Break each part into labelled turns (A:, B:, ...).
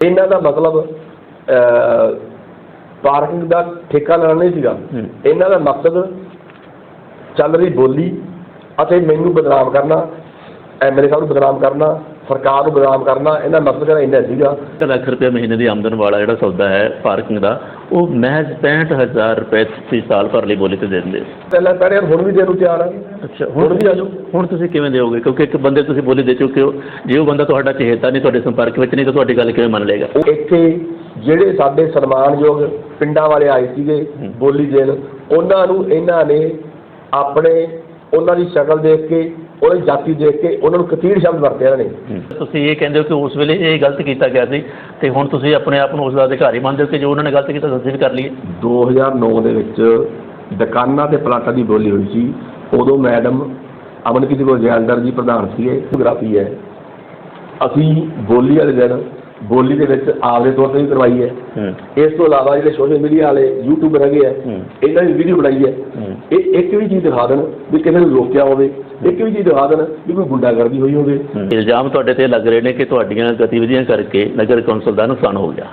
A: ਇਹਨਾਂ ਦਾ ਮਤਲਬ ਪਾਰਕਿੰਗ ਦਾ ਠੇਕਾ ਲੈਣਾ ਨਹੀਂ ਸੀਗਾ। ਇਹਨਾਂ ਦਾ ਮਕਸਦ ਚੱਲ ਰਹੀ ਬੋਲੀ ਅਤੇ ਮੈਨੂੰ ਬਦਨਾਮ ਕਰਨਾ ਐਮਐਲਏ ਸਾਹਿਬ ਨੂੰ ਬਦਨਾਮ ਕਰਨਾ ਸਰਕਾਰ ਨੂੰ ਬਦਨਾਮ ਕਰਨਾ ਇਹਨਾਂ ਦਾ ਮਕਸਦ ਜਿਹੜਾ ਇੰਨਾ ਸੀਗਾ।
B: ਲੱਖ ਰੁਪਏ ਮਹੀਨੇ ਦੀ ਆਮਦਨ ਵਾਲਾ ਜਿਹੜਾ ਸੌਦਾ ਹੈ ਪਾਰਕਿੰਗ ਦਾ ਉਹ ਮਹਿਜ਼ 65000 ਰੁਪਏ ਤੁਸੀਂ ਸਾਲ ਭਰ ਲਈ ਬੋਲੀ ਤੇ ਦੇ ਦਿੰਦੇ।
A: ਪਹਿਲਾਂ ਪਹਿਲੇ ਹੁਣ ਵੀ ਦੇਣ ਨੂੰ ਤਿਆਰ ਆ।
B: ਅੱਛਾ
A: ਹੁਣ ਵੀ ਆ ਜਾਓ।
B: ਹੁਣ ਤੁਸੀਂ ਕਿਵੇਂ ਦਿਓਗੇ? ਕਿਉਂਕਿ ਇੱਕ ਬੰਦੇ ਤੁਸੀਂ ਬੋਲੀ ਦੇ ਚੁੱਕੇ ਹੋ ਜੇ ਉਹ ਬੰਦਾ ਤੁਹਾਡਾ ਚਹੇਤਾ ਨਹੀਂ ਤੁਹਾਡੇ ਸੰਪਰਕ ਵਿੱਚ ਨਹੀਂ ਤਾਂ ਤੁਹਾਡੀ ਗੱਲ ਕਿਵੇਂ ਮੰਨ ਲਏਗਾ?
A: ਇੱਥੇ ਜਿਹੜੇ ਸਾਡੇ ਸਨਮਾਨਯੋਗ ਪਿੰਡਾਂ ਵਾਲੇ ਆਏ ਸੀਗੇ। ਬੋਲੀ ਦੇਣ ਉਹਨਾਂ ਨੂੰ ਇਹਨਾਂ ਨੇ ਆਪਣੇ ਉਹਨਾਂ ਦੀ ਸ਼ਕਲ ਦੇਖ ਕੇ ਉਹਨਾਂ ਦੀ ਜਾਤੀ ਦੇਖ ਕੇ ਉਹਨਾਂ ਨੂੰ ਕਤੀੜ ਸ਼ਬਦ ਵਰਤੇ ਇਹਨਾਂ ਨੇ।
B: ਤੁਸੀਂ ਇਹ ਕਹਿੰਦੇ ਹੋ ਕਿ ਉਸ ਵੇਲੇ ਇਹ ਗਲਤ ਕੀਤਾ ਗਿਆ ਸੀ ਤੇ ਹੁਣ ਤੁਸੀਂ ਆਪਣੇ ਆਪ ਨੂੰ ਉਸ ਦਾ ਅਧਿਕਾਰੀ ਮੰਨਦੇ ਹੋ ਕਿ ਜੋ ਉਹਨਾਂ ਨੇ ਗਲਤ ਕੀਤਾ ਤੁਸੀਂ ਵੀ ਕਰ ਲਈਏ?
A: 2009 ਦੇ ਵਿੱਚ ਦੁਕਾਨਾਂ ਤੇ ਪਲਾਟਾਂ ਦੀ ਬੋਲੀ ਹੋਈ ਸੀ। ਉਦੋਂ ਮੈਡਮ ਅਮਨਕੀਤ ਕੌਰ ਜੈਲਦਾਰ ਜੀ ਪ੍ਰਧਾਨ ਸੀਗੇ। ਫੋਟੋਗ੍ਰਾਫੀ ਹੈ। ਅਸੀਂ ਬੋਲੀ ਵਾਲੇ ਦਿਨ ਬੋਲੀ ਦੇ ਵਿੱਚ ਆਪਦੇ ਤੌਰ ਤੇ ਵੀ ਕਰਵਾਈ ਹੈ। ਇਸ ਤੋਂ ਇਲਾਵਾ ਜਿਹੜੇ ਸੋਸ਼ਲ ਮੀਡੀਆ ਵਾਲੇ ਯੂਟਿਊਬਰ ਹੈਗੇ ਆ
B: ਹੂੰ।
A: ਇਹਨਾਂ ਦੀ ਵੀਡੀਓ ਬਣਾਈ ਹੈ।
B: ਹੂੰ।
A: ਇਹ ਇੱਕ ਵੀ ਚੀਜ਼ ਦਿਖਾ ਦੇਣ ਵੀ ਕਿਸੇ ਨੂੰ ਰੋਕਿਆ ਹੋਵੇ ਇੱਕ ਵੀ ਚੀਜ਼ ਦਿਖਾ ਦੇਣ ਵੀ ਕੋਈ ਗੁੰਡਾਗਰਦੀ ਹੋਈ ਹੋਵੇ।
B: ਇਲਜ਼ਾਮ ਤੁਹਾਡੇ ਤੇ ਲੱਗ ਰਹੇ ਨੇ ਕਿ ਤੁਹਾਡੀਆਂ ਗਤੀਵਿਧੀਆਂ ਕਰਕੇ ਨਗਰ ਕੌਂਸਲ ਦਾ ਨੁਕਸਾਨ ਹੋ ਗਿਆ।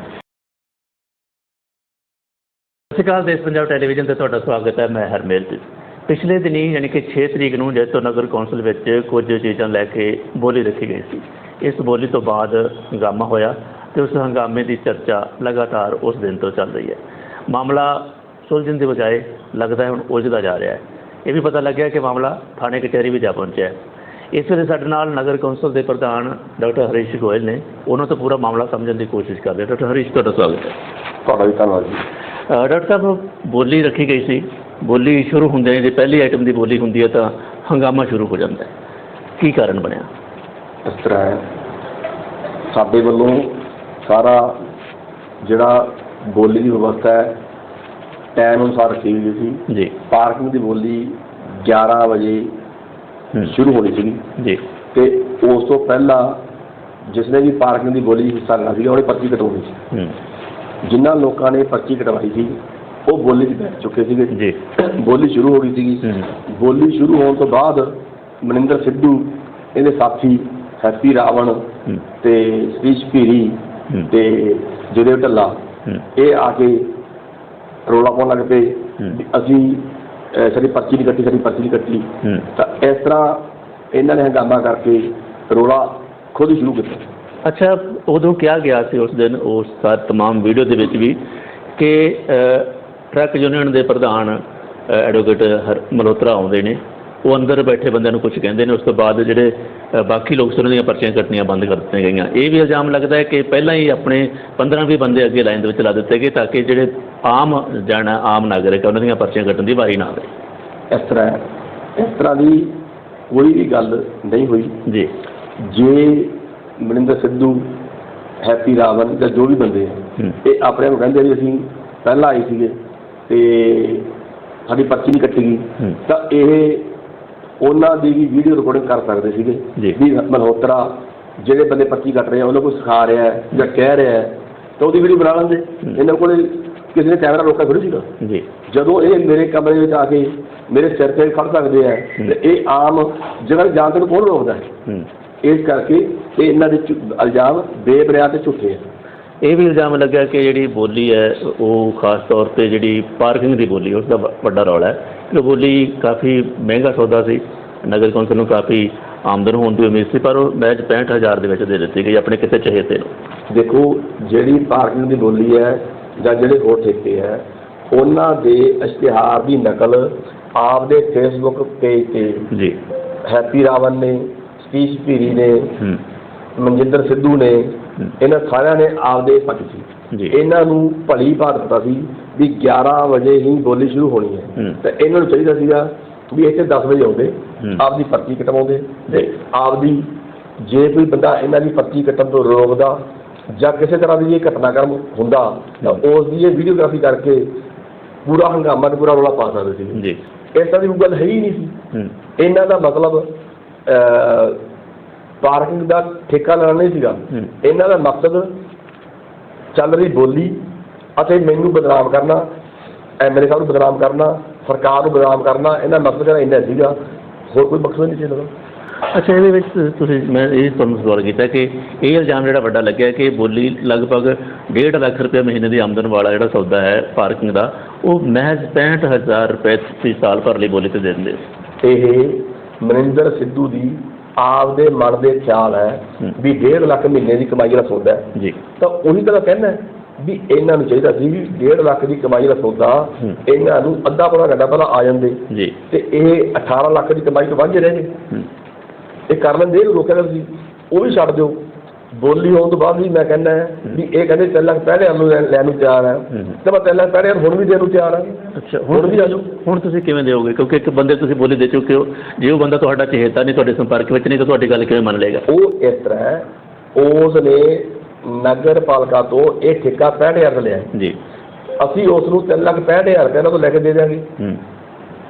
B: ਸਤਿ ਸ਼੍ਰੀ ਅਕਾਲ ਦੇਸ਼ ਪੰਜਾਬ ਟੈਲੀਵਿਜ਼ਨ ਤੇ ਤੁਹਾਡਾ ਸਵਾਗਤ ਹੈ। ਮੈਂ ਹਰਮੇਲ ਜੀ। ਪਿਛਲੇ ਦਿਨੀ ਯਾਨੀ ਕਿ 6 ਤਰੀਕ ਨੂੰ ਜੈਤੋ ਨਗਰ ਕੌਂਸਲ ਵਿੱਚ ਕੁਝ ਚੀਜ਼ਾਂ ਲੈ ਕੇ ਬੋਲੀ ਰੱਖੀ ਗਈ ਸੀ। ਇਸ ਬੋਲੀ ਤੋਂ ਬਾਅਦ ਹੰਗਾਮਾ ਹੋਇਆ ਤੇ ਉਸ ਹੰਗਾਮੇ ਦੀ ਚਰਚਾ ਲਗਾਤਾਰ ਉਸ ਦਿਨ ਤੋਂ ਚੱਲ ਰਹੀ ਹੈ। ਮਾਮਲਾ ਸੁਲਝਣ ਦੀ ਬਜਾਏ ਲੱਗਦਾ ਹੈ ਹੁਣ ਉਲਝਦਾ ਜਾ ਰਿਹਾ ਹੈ। ਇਹ ਵੀ ਪਤਾ ਲੱਗਿਆ ਕਿ ਮਾਮਲਾ ਥਾਣੇ ਕਚਹਿਰੀ ਵੀ ਜਾ ਪਹੁੰਚਿਆ ਹੈ। ਇਸ ਵੇਲੇ ਸਾਡੇ ਨਾਲ ਨਗਰ ਕੌਂਸਲ ਦੇ ਪ੍ਰਧਾਨ ਡਾਕਟਰ ਹਰੀਸ਼ ਗੋਇਲ ਨੇ। ਉਹਨਾਂ ਤੋਂ ਪੂਰਾ ਮਾਮਲਾ ਸਮਝਣ ਦੀ ਕੋਸ਼ਿਸ਼ ਕਰਦੇ ਡਾਕਟਰ ਹਰੀਸ਼ ਤੁਹਾਡਾ ਸਵਾਗਤ ਹੈ।
A: ਤੁਹਾਡਾ ਵੀ ਧੰਨਵਾਦ ਜੀ।
B: ਡਾਕਟਰ ਸਾਹਿਬ ਬੋਲੀ ਰੱਖੀ ਗਈ ਸੀ। ਬੋਲੀ ਸ਼ੁਰੂ ਹੁੰਦੇ ਜੇ ਪਹਿਲੀ ਆਈਟਮ ਦੀ ਬੋਲੀ ਹੁੰਦੀ ਹੈ ਤਾਂ ਹੰਗਾਮਾ ਸ਼ੁਰੂ ਹੋ ਜਾਂਦਾ ਹੈ। ਕੀ ਕਾਰਨ ਬਣਿਆ?
A: ਇਸ ਤਰ੍ਹਾਂ ਹੈ। ਸਾਡੇ ਵੱਲੋਂ ਸਾਰਾ ਜਿਹੜਾ ਬੋਲੀ ਦੀ ਵਿਵਸਥਾ ਹੈ ਟਾਈਮ ਅਨੁਸਾਰ ਰੱਖੀ ਗਈ ਸੀ।
B: ਜੀ।
A: ਪਾਰਕਿੰਗ ਦੀ ਬੋਲੀ 11 ਵਜੇ। ਸ਼ੁਰੂ ਹੋਣੀ ਸੀਗੀ।
B: ਜੀ।
A: ਤੇ ਉਸ ਤੋਂ ਪਹਿਲਾਂ ਜਿਸਨੇ ਵੀ ਪਾਰਕਿੰਗ ਦੀ ਬੋਲੀ ਹਿੱਸਾ ਲੈਣਾ ਸੀਗਾ ਉਹਨੇ ਪਰਚੀ ਕਟਵਾਉਣੀ ਸੀ। ਜਿਨ੍ਹਾਂ ਲੋਕਾਂ ਨੇ ਪਰਚੀ ਕਟਵਾਈ ਸੀ ਉਹ ਬੋਲੀ 'ਚ ਬੈਠ ਚੁੱਕੇ ਸੀਗੇ।
B: ਜੀ।
A: ਬੋਲੀ ਸ਼ੁਰੂ ਹੋ ਗਈ ਸੀਗੀ। ਬੋਲੀ ਸ਼ੁਰੂ ਹੋਣ ਤੋਂ ਬਾਅਦ ਮਨਿੰਦਰ ਸਿੱਧੂ ਇਹਦੇ ਸਾਥੀ ਹੈਪੀ ਰਾਵਣ ਤੇ ਸ੍ਰੀਸ਼
B: ਪੀਰੀ
A: ਤੇ ਜਿਹੜੇ ਢੱਲਾ। ਇਹ ਆ ਕੇ ਰੋਲਾ ਪਾਉਣ ਲੱਗ ਪਏ। ਅਸੀਂ ਸਾਡੀ ਪਰਚੀ ਨਹੀਂ ਕੱਟੀ ਸਾਡੀ ਪਰਚੀ ਨਹੀਂ ਕੱਟੀ। ਤਾਂ ਇਸ ਤਰ੍ਹਾਂ ਇਹਨਾਂ ਨੇ ਹੰਗਾਮਾ ਕਰਕੇ ਰੋਲਾ ਖੁਦ ਹੀ ਸ਼ੁਰੂ ਕੀਤਾ।
B: ਅੱਛਾ ਉਦੋਂ ਕਿਹਾ ਗਿਆ ਸੀ ਉਸ ਦਿਨ ਉਸ ਸਾਰ ਤਮਾਮ ਵੀਡੀਓ ਦੇ ਵਿੱਚ ਵੀ ਕਿ ਟਰੱਕ ਯੂਨੀਅਨ ਦੇ ਪ੍ਰਧਾਨ ਐਡਵੋਕੇਟ ਹਰ ਮਲਹੋਤਰਾ ਆਉਂਦੇ ਨੇ। ਉਹ ਅੰਦਰ ਬੈਠੇ ਬੰਦਿਆਂ ਨੂੰ ਕੁਝ ਕਹਿੰਦੇ ਨੇ। ਉਸ ਤੋਂ ਬਾਅਦ ਜਿਹੜੇ ਬਾਕੀ ਲੋਕ ਸੀ ਉਹਨਾਂ ਦੀਆਂ ਪਰਚੀਆਂ ਕੱਟਣੀਆਂ ਬੰਦ ਕਰ ਦਿੱਤੀਆਂ ਗਈਆਂ। ਇਹ ਵੀ ਇਲਜ਼ਾਮ ਲੱਗਦਾ ਹੈ ਕਿ ਪਹਿਲਾਂ ਹੀ ਆਪਣੇ 15-20 ਬੰਦੇ ਅੱਗੇ ਲਾਈਨ ਦੇ ਵਿੱਚ ਲਾ ਦਿੱਤੇ ਗਏ ਤਾਂ ਕਿ ਜਿਹੜੇ ਆਮ ਜਨ ਆਮ ਨਾਗਰਿਕ ਉਹਨਾਂ ਦੀਆਂ ਪਰਚੀਆਂ ਕੱਟਣ ਦੀ ਵਾਰੀ ਨਾ ਆਵੇ।
A: ਇਸ ਤਰ੍ਹਾਂ। ਇਸ ਤਰ੍ਹਾਂ ਦੀ ਕੋਈ ਵੀ ਗੱਲ ਨਹੀਂ ਹੋਈ।
B: ਜੀ।
A: ਜੇ ਮਨਿੰਦਰ ਸਿੱਧੂ ਹੈਪੀ ਰਾਵਣ ਜਾਂ ਜੋ ਵੀ ਬੰਦੇ ਇਹ ਆਪਣੇ ਆਪ ਨੂੰ ਕਹਿੰਦੇ ਵੀ ਅਸੀਂ ਪਹਿਲਾਂ ਆਏ ਸੀਗੇ। ਤੇ ਸਾਡੀ ਪਰਚੀ ਨਹੀਂ ਕੱਟੀ ਗਈ। ਤਾਂ ਇਹ ਉਹਨਾਂ ਦੀ ਵੀ ਵੀਡੀਓ ਰਿਕਾਰਡਿੰਗ ਕਰ ਸਕਦੇ ਸੀਗੇ। ਵੀ ਮਲਹੋਤਰਾ ਜਿਹੜੇ ਬੰਦੇ ਪਰਚੀ ਕੱਟ ਰਹੇ ਆ ਉਹਨਾਂ ਨੂੰ ਸਿਖਾ ਰਿਹਾ ਜਾਂ ਕਹਿ ਰਿਹਾ ਹੈ ਤਾਂ ਉਹਦੀ ਵੀਡੀਓ ਬਣਾ ਲੈਂਦੇ। ਇਹਨਾਂ ਕੋਲੇ ਕਿਸੇ ਨੇ ਕੈਮਰਾ ਰੋਕਿਆ ਥੋੜੀ ਸੀਗਾ।
B: ਜੀ।
A: ਜਦੋਂ ਇਹ ਮੇਰੇ ਕਮਰੇ ਵਿੱਚ ਆ ਕੇ ਮੇਰੇ ਸਿਰ ਤੇ ਖੜ ਸਕਦੇ ਆ ਤੇ ਇਹ ਆਮ ਜਗ੍ਹਾ ਜਾਣ ਤੋਂ ਕੌਣ ਰੋਕਦਾ ਹੈ? ਇਸ ਕਰਕੇ ਇਹ ਇਹਨਾਂ ਦੇ ਇਲਜ਼ਾਮ ਬੇਬੁਨਿਆਦ ਤੇ ਝੂਠੇ ਆ।
B: ਇਹ ਵੀ ਇਲਜ਼ਾਮ ਲੱਗਾ ਕਿ ਜਿਹੜੀ ਬੋਲੀ ਹੈ ਉਹ ਖਾਸ ਤੌਰ ਤੇ ਜਿਹੜੀ ਪਾਰਕਿੰਗ ਦੀ ਬੋਲੀ ਉਸ ਦਾ ਵੱਡਾ ਰੌਲਾ ਹੈ। ਕਿ ਬੋਲੀ ਕਾਫੀ ਮਹਿੰਗਾ ਸੌਦਾ ਸੀ। ਨਗਰ ਕੌਂਸਲ ਨੂੰ ਕਾਫੀ ਆਮਦਨ ਹੋਣ ਦੀ ਉਮੀਦ ਸੀ ਪਰ ਉਹ ਮੈਚ 65000 ਦੇ ਵਿੱਚ ਦੇ ਦਿੱਤੀ ਗਈ ਆਪਣੇ ਕਿਸੇ ਚਹੇਤੇ ਨੂੰ।
A: ਦੇਖੋ ਜਿਹੜੀ ਪਾਰਕਿੰਗ ਦੀ ਬੋਲੀ ਹੈ ਜਾਂ ਜਿਹੜੇ ਹੋਰ ਠੇਕੇ ਹੈ ਉਹਨਾਂ ਦੇ ਇਸ਼ਤਿਹਾਰ ਦੀ ਨਕਲ ਆਪਦੇ ਫੇਸਬੁੱਕ ਪੇਜ ਤੇ
B: ਜੀ।
A: ਹੈਪੀ ਰਾਵਣ ਨੇ ਸਤੀਸ਼ ਭੀਰੀ ਨੇ ਮਨਜਿੰਦਰ ਸਿੱਧੂ ਨੇ। ਇਹਨਾਂ ਸਾਰਿਆਂ ਨੇ ਆਪਦੇ ਪੱਟ ਸੀ ਇਹਨਾਂ ਨੂੰ ਭਲੀ ਭਾਤ ਪਤਾ ਸੀ ਵੀ 11 ਵਜੇ ਹੀ ਬੋਲੀ ਸ਼ੁਰੂ ਹੋਣੀ ਹੈ। ਤੇ ਇਹਨਾਂ ਨੂੰ ਚਾਹੀਦਾ ਸੀਗਾ ਵੀ ਇੱਥੇ 10 ਵਜੇ ਆਉਂਦੇ। ਆਪਦੀ ਪਰਚੀ ਕਟਵਾਉਂਦੇ ਤੇ ਆਪਦੀ ਜੇ ਕੋਈ ਬੰਦਾ ਇਹਨਾਂ ਦੀ ਪਰਚੀ ਕੱਟਣ ਤੋਂ ਰੋਕਦਾ ਜਾਂ ਕਿਸੇ ਤਰ੍ਹਾਂ ਦੀ ਇਹ ਘਟਨਾਕ੍ਰਮ ਹੁੰਦਾ ਤਾਂ ਉਸ ਦੀ ਇਹ ਵੀਡੀਓਗ੍ਰਾਫੀ ਕਰਕੇ ਪੂਰਾ ਹੰਗਾਮਾ ਤੇ ਪੂਰਾ ਰੌਲਾ ਪਾ ਸਕਦੇ ਸੀ।
B: ਜੀ।
A: ਇਸ ਤਰ੍ਹਾਂ ਦੀ ਗੱਲ ਹੈ ਹੀ ਨਹੀਂ ਸੀ। ਇਹਨਾਂ ਦਾ ਮਤਲਬ ਪਾਰਕਿੰਗ ਦਾ ਠੇਕਾ ਲੈਣਾ ਨਹੀਂ ਸੀਗਾ। ਇਹਨਾਂ ਦਾ ਮਕਸਦ ਚੱਲ ਰਹੀ ਬੋਲੀ ਅਤੇ ਮੈਨੂੰ ਬਦਨਾਮ ਕਰਨਾ ਐਮਐਲਏ ਸਾਹਿਬ ਨੂੰ ਬਦਨਾਮ ਕਰਨਾ ਸਰਕਾਰ ਨੂੰ ਬਦਨਾਮ ਕਰਨਾ ਇਹਨਾਂ ਦਾ ਮਕਸਦ ਜਿਹੜਾ ਇੰਨਾ ਸੀਗਾ। ਹੋਰ ਕੋਈ ਮਕਸਦ ਨਹੀਂ ਸੀ ਇਹਨਾਂ
B: ਅੱਛਾ ਇਹਦੇ ਵਿੱਚ ਤੁਸੀਂ ਮੈਂ ਇਹ ਤੁਹਾਨੂੰ ਸਵਾਲ ਕੀਤਾ ਕਿ ਇਹ ਇਲਜ਼ਾਮ ਜਿਹੜਾ ਵੱਡਾ ਲੱਗਿਆ ਕਿ ਬੋਲੀ ਲਗਭਗ 1.5 ਲੱਖ ਰੁਪਏ ਮਹੀਨੇ ਦੀ ਆਮਦਨ ਵਾਲਾ ਜਿਹੜਾ ਸੌਦਾ ਹੈ ਪਾਰਕਿੰਗ ਦਾ ਉਹ ਮਹਿਜ਼ 65000 ਰੁਪਏ ਸਾਲ ਭਰ ਲਈ ਬੋਲੀ ਤੇ ਦੇ ਦਿੰਦੇ ਸੀ
A: ਇਹ ਮਨਿੰਦਰ ਸਿੱਧੂ ਦੀ ਆਪਦੇ ਮਨ ਦੇ ਖਿਆਲ ਹੈ। ਵੀ 1.5 ਲੱਖ ਮਹੀਨੇ ਦੀ ਕਮਾਈ ਦਾ ਸੌਦਾ ਹੈ।
B: ਜੀ।
A: ਤਾਂ ਉਹੀ ਤਾਂ ਕਹਿੰਦਾ ਵੀ ਇਹਨਾਂ ਨੂੰ ਚਾਹੀਦਾ ਸੀ ਵੀ 1.5 ਲੱਖ ਦੀ ਕਮਾਈ ਦਾ ਸੌਦਾ। ਇਹਨਾਂ ਨੂੰ ਅੱਧਾ ਪੌਣਾ ਘੰਟਾ ਪਹਿਲਾਂ ਆ ਜਾਂਦੇ।
B: ਜੀ।
A: ਤੇ ਇਹ 18 ਲੱਖ ਦੀ ਕਮਾਈ ਤੋਂ ਵਾਂਝੇ ਰਹਿ ਗਏ। ਇਹ ਕਰ ਲੈਂਦੇ ਰੋਕਿਆ ਗਿਆ ਸੀ। ਉਹ ਵੀ ਛੱਡ ਦਿਓ। ਬੋਲੀ ਹੋਣ ਤੋਂ ਬਾਅਦ ਵੀ ਮੈਂ ਕਹਿੰਦਾ ਵੀ ਇਹ ਕਹਿੰਦੇ ਤਿੰਨ ਲੱਖ ਪਹਿਲੇ ਨੂੰ ਲੈਣ ਨੂੰ ਤਿਆਰ ਹੈ। ਤੇ ਮੈਂ ਤਿੰਨ ਲੱਖ ਪਹਿਲੇ ਹੁਣ ਵੀ ਦੇਣ ਨੂੰ ਤਿਆਰ ਹਾਂ।
B: ਅੱਛਾ
A: ਹੁਣ ਵੀ ਆ ਜਾਓ।
B: ਹੁਣ ਤੁਸੀਂ ਕਿਵੇਂ ਦਿਓਗੇ? ਕਿਉਂਕਿ ਇੱਕ ਬੰਦੇ ਤੁਸੀਂ ਬੋਲੀ ਦੇ ਚੁੱਕੇ ਹੋ। ਜੇ ਉਹ ਬੰਦਾ ਤੁਹਾਡਾ ਚਹੇਤਾ ਨਹੀਂ ਤੁਹਾਡੇ ਸੰਪਰਕ ਵਿੱਚ ਨਹੀਂ ਤਾਂ ਤੁਹਾਡੀ ਗੱਲ ਕਿਵੇਂ ਮੰਨ ਲਏਗਾ?
A: ਉਹ ਇਸ ਤਰ੍ਹਾਂ ਉਸ ਨੇ ਨਗਰ ਪਾਲਿਕਾ ਤੋਂ ਇਹ ਠੇਕਾ 65000 ਦਾ ਲਿਆ।
B: ਜੀ।
A: ਅਸੀਂ ਉਸ ਨੂੰ 3 ਲੱਖ 65000 ਰੁਪਏ ਤੋਂ ਲੈ ਕੇ ਦੇ ਦਿਆਂਗੇ।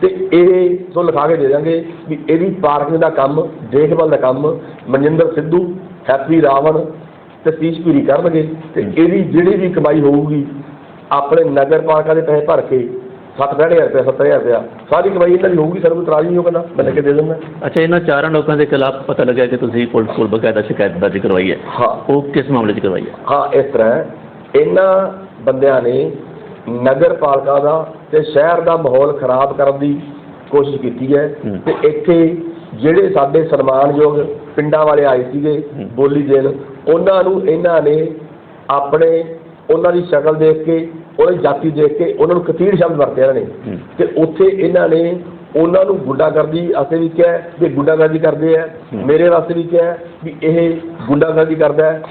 A: ਤੇ ਇਹ ਤੋਂ ਲਿਖਾ ਕੇ ਦੇ ਦਾਂਗੇ ਵੀ ਇਹਦੀ ਪਾਰਕਿੰਗ ਦਾ ਕੰਮ ਦੇਖਭਾਲ ਦਾ ਕੰਮ ਮਨਜਿੰਦਰ ਸਿੱਧੂ ਹੈਪੀ ਰਾਵਣ ਤੇ ਸਤੀਸ਼ ਪੂਰੀ ਕਰਨਗੇ ਤੇ ਇਹਦੀ ਜਿਹੜੀ ਵੀ ਕਮਾਈ ਹੋਊਗੀ ਆਪਣੇ ਨਗਰ ਪਾਲਿਕਾ ਦੇ ਪੈਸੇ ਭਰ ਕੇ 7-60000 ਰੁਪਏ 70000 ਰੁਪਏ ਸਾਰੀ ਕਮਾਈ ਇਹਨਾਂ ਦੀ ਹੋਊਗੀ ਸਾਨੂੰ ਇਤਰਾਜ਼ ਨਹੀਂ ਹੋਗਾ ਮੈਂ ਲੈ ਕੇ ਦੇ ਦਿੰਦਾ।
B: ਅੱਛਾ ਇਹਨਾਂ ਚਾਰਾਂ ਲੋਕਾਂ ਦੇ ਖਿਲਾਫ ਪਤਾ ਲੱਗਿਆ ਕਿ ਤੁਸੀਂ ਪੁਲਿਸ ਕੋਲ ਬਕਾਇਦਾ ਸ਼ਿਕਾਇਤ ਦਰਜ ਕਰਵਾਈ ਹੈ।
A: ਹਾਂ।
B: ਉਹ ਕਿਸ ਮਾਮਲੇ 'ਚ ਕਰਵਾਈ ਹੈ?
A: ਹਾਂ ਇਸ ਤਰ੍ਹਾਂ ਇਹਨਾਂ ਬੰਦਿਆਂ ਨੇ ਨਗਰ ਪਾਲਿਕਾ ਦਾ ਤੇ ਸ਼ਹਿਰ ਦਾ ਮਾਹੌਲ ਖਰਾਬ ਕਰਨ ਦੀ ਕੋਸ਼ਿਸ਼ ਕੀਤੀ ਹੈ
B: ਹੂੰ।
A: ਤੇ ਇੱਥੇ ਜਿਹੜੇ ਸਾਡੇ ਸਨਮਾਨਯੋਗ ਪਿੰਡਾਂ ਵਾਲੇ ਆਏ ਸੀਗੇ। ਬੋਲੀ ਦੇਣ ਉਹਨਾਂ ਨੂੰ ਇਹਨਾਂ ਨੇ ਆਪਣੇ ਉਹਨਾਂ ਦੀ ਸ਼ਕਲ ਦੇਖ ਕੇ ਉਹਨਾਂ ਦੀ ਜਾਤੀ ਦੇਖ ਕੇ ਉਹਨਾਂ ਨੂੰ ਕਤੀੜ ਸ਼ਬਦ ਵਰਤੇ ਇਹਨਾਂ ਨੇ। ਤੇ ਉੱਥੇ ਇਹਨਾਂ ਨੇ ਉਹਨਾਂ ਨੂੰ ਗੁੰਡਾਗਰਦੀ ਵਾਸਤੇ ਵੀ ਕਿਹਾ ਵੀ ਗੁੰਡਾਗਰਦੀ ਕਰਦੇ ਆ। ਮੇਰੇ ਵਾਸਤੇ ਵੀ ਕਿਹਾ ਵੀ ਇਹ ਗੁੰਡਾਗਰਦੀ ਕਰਦਾ ਹੈ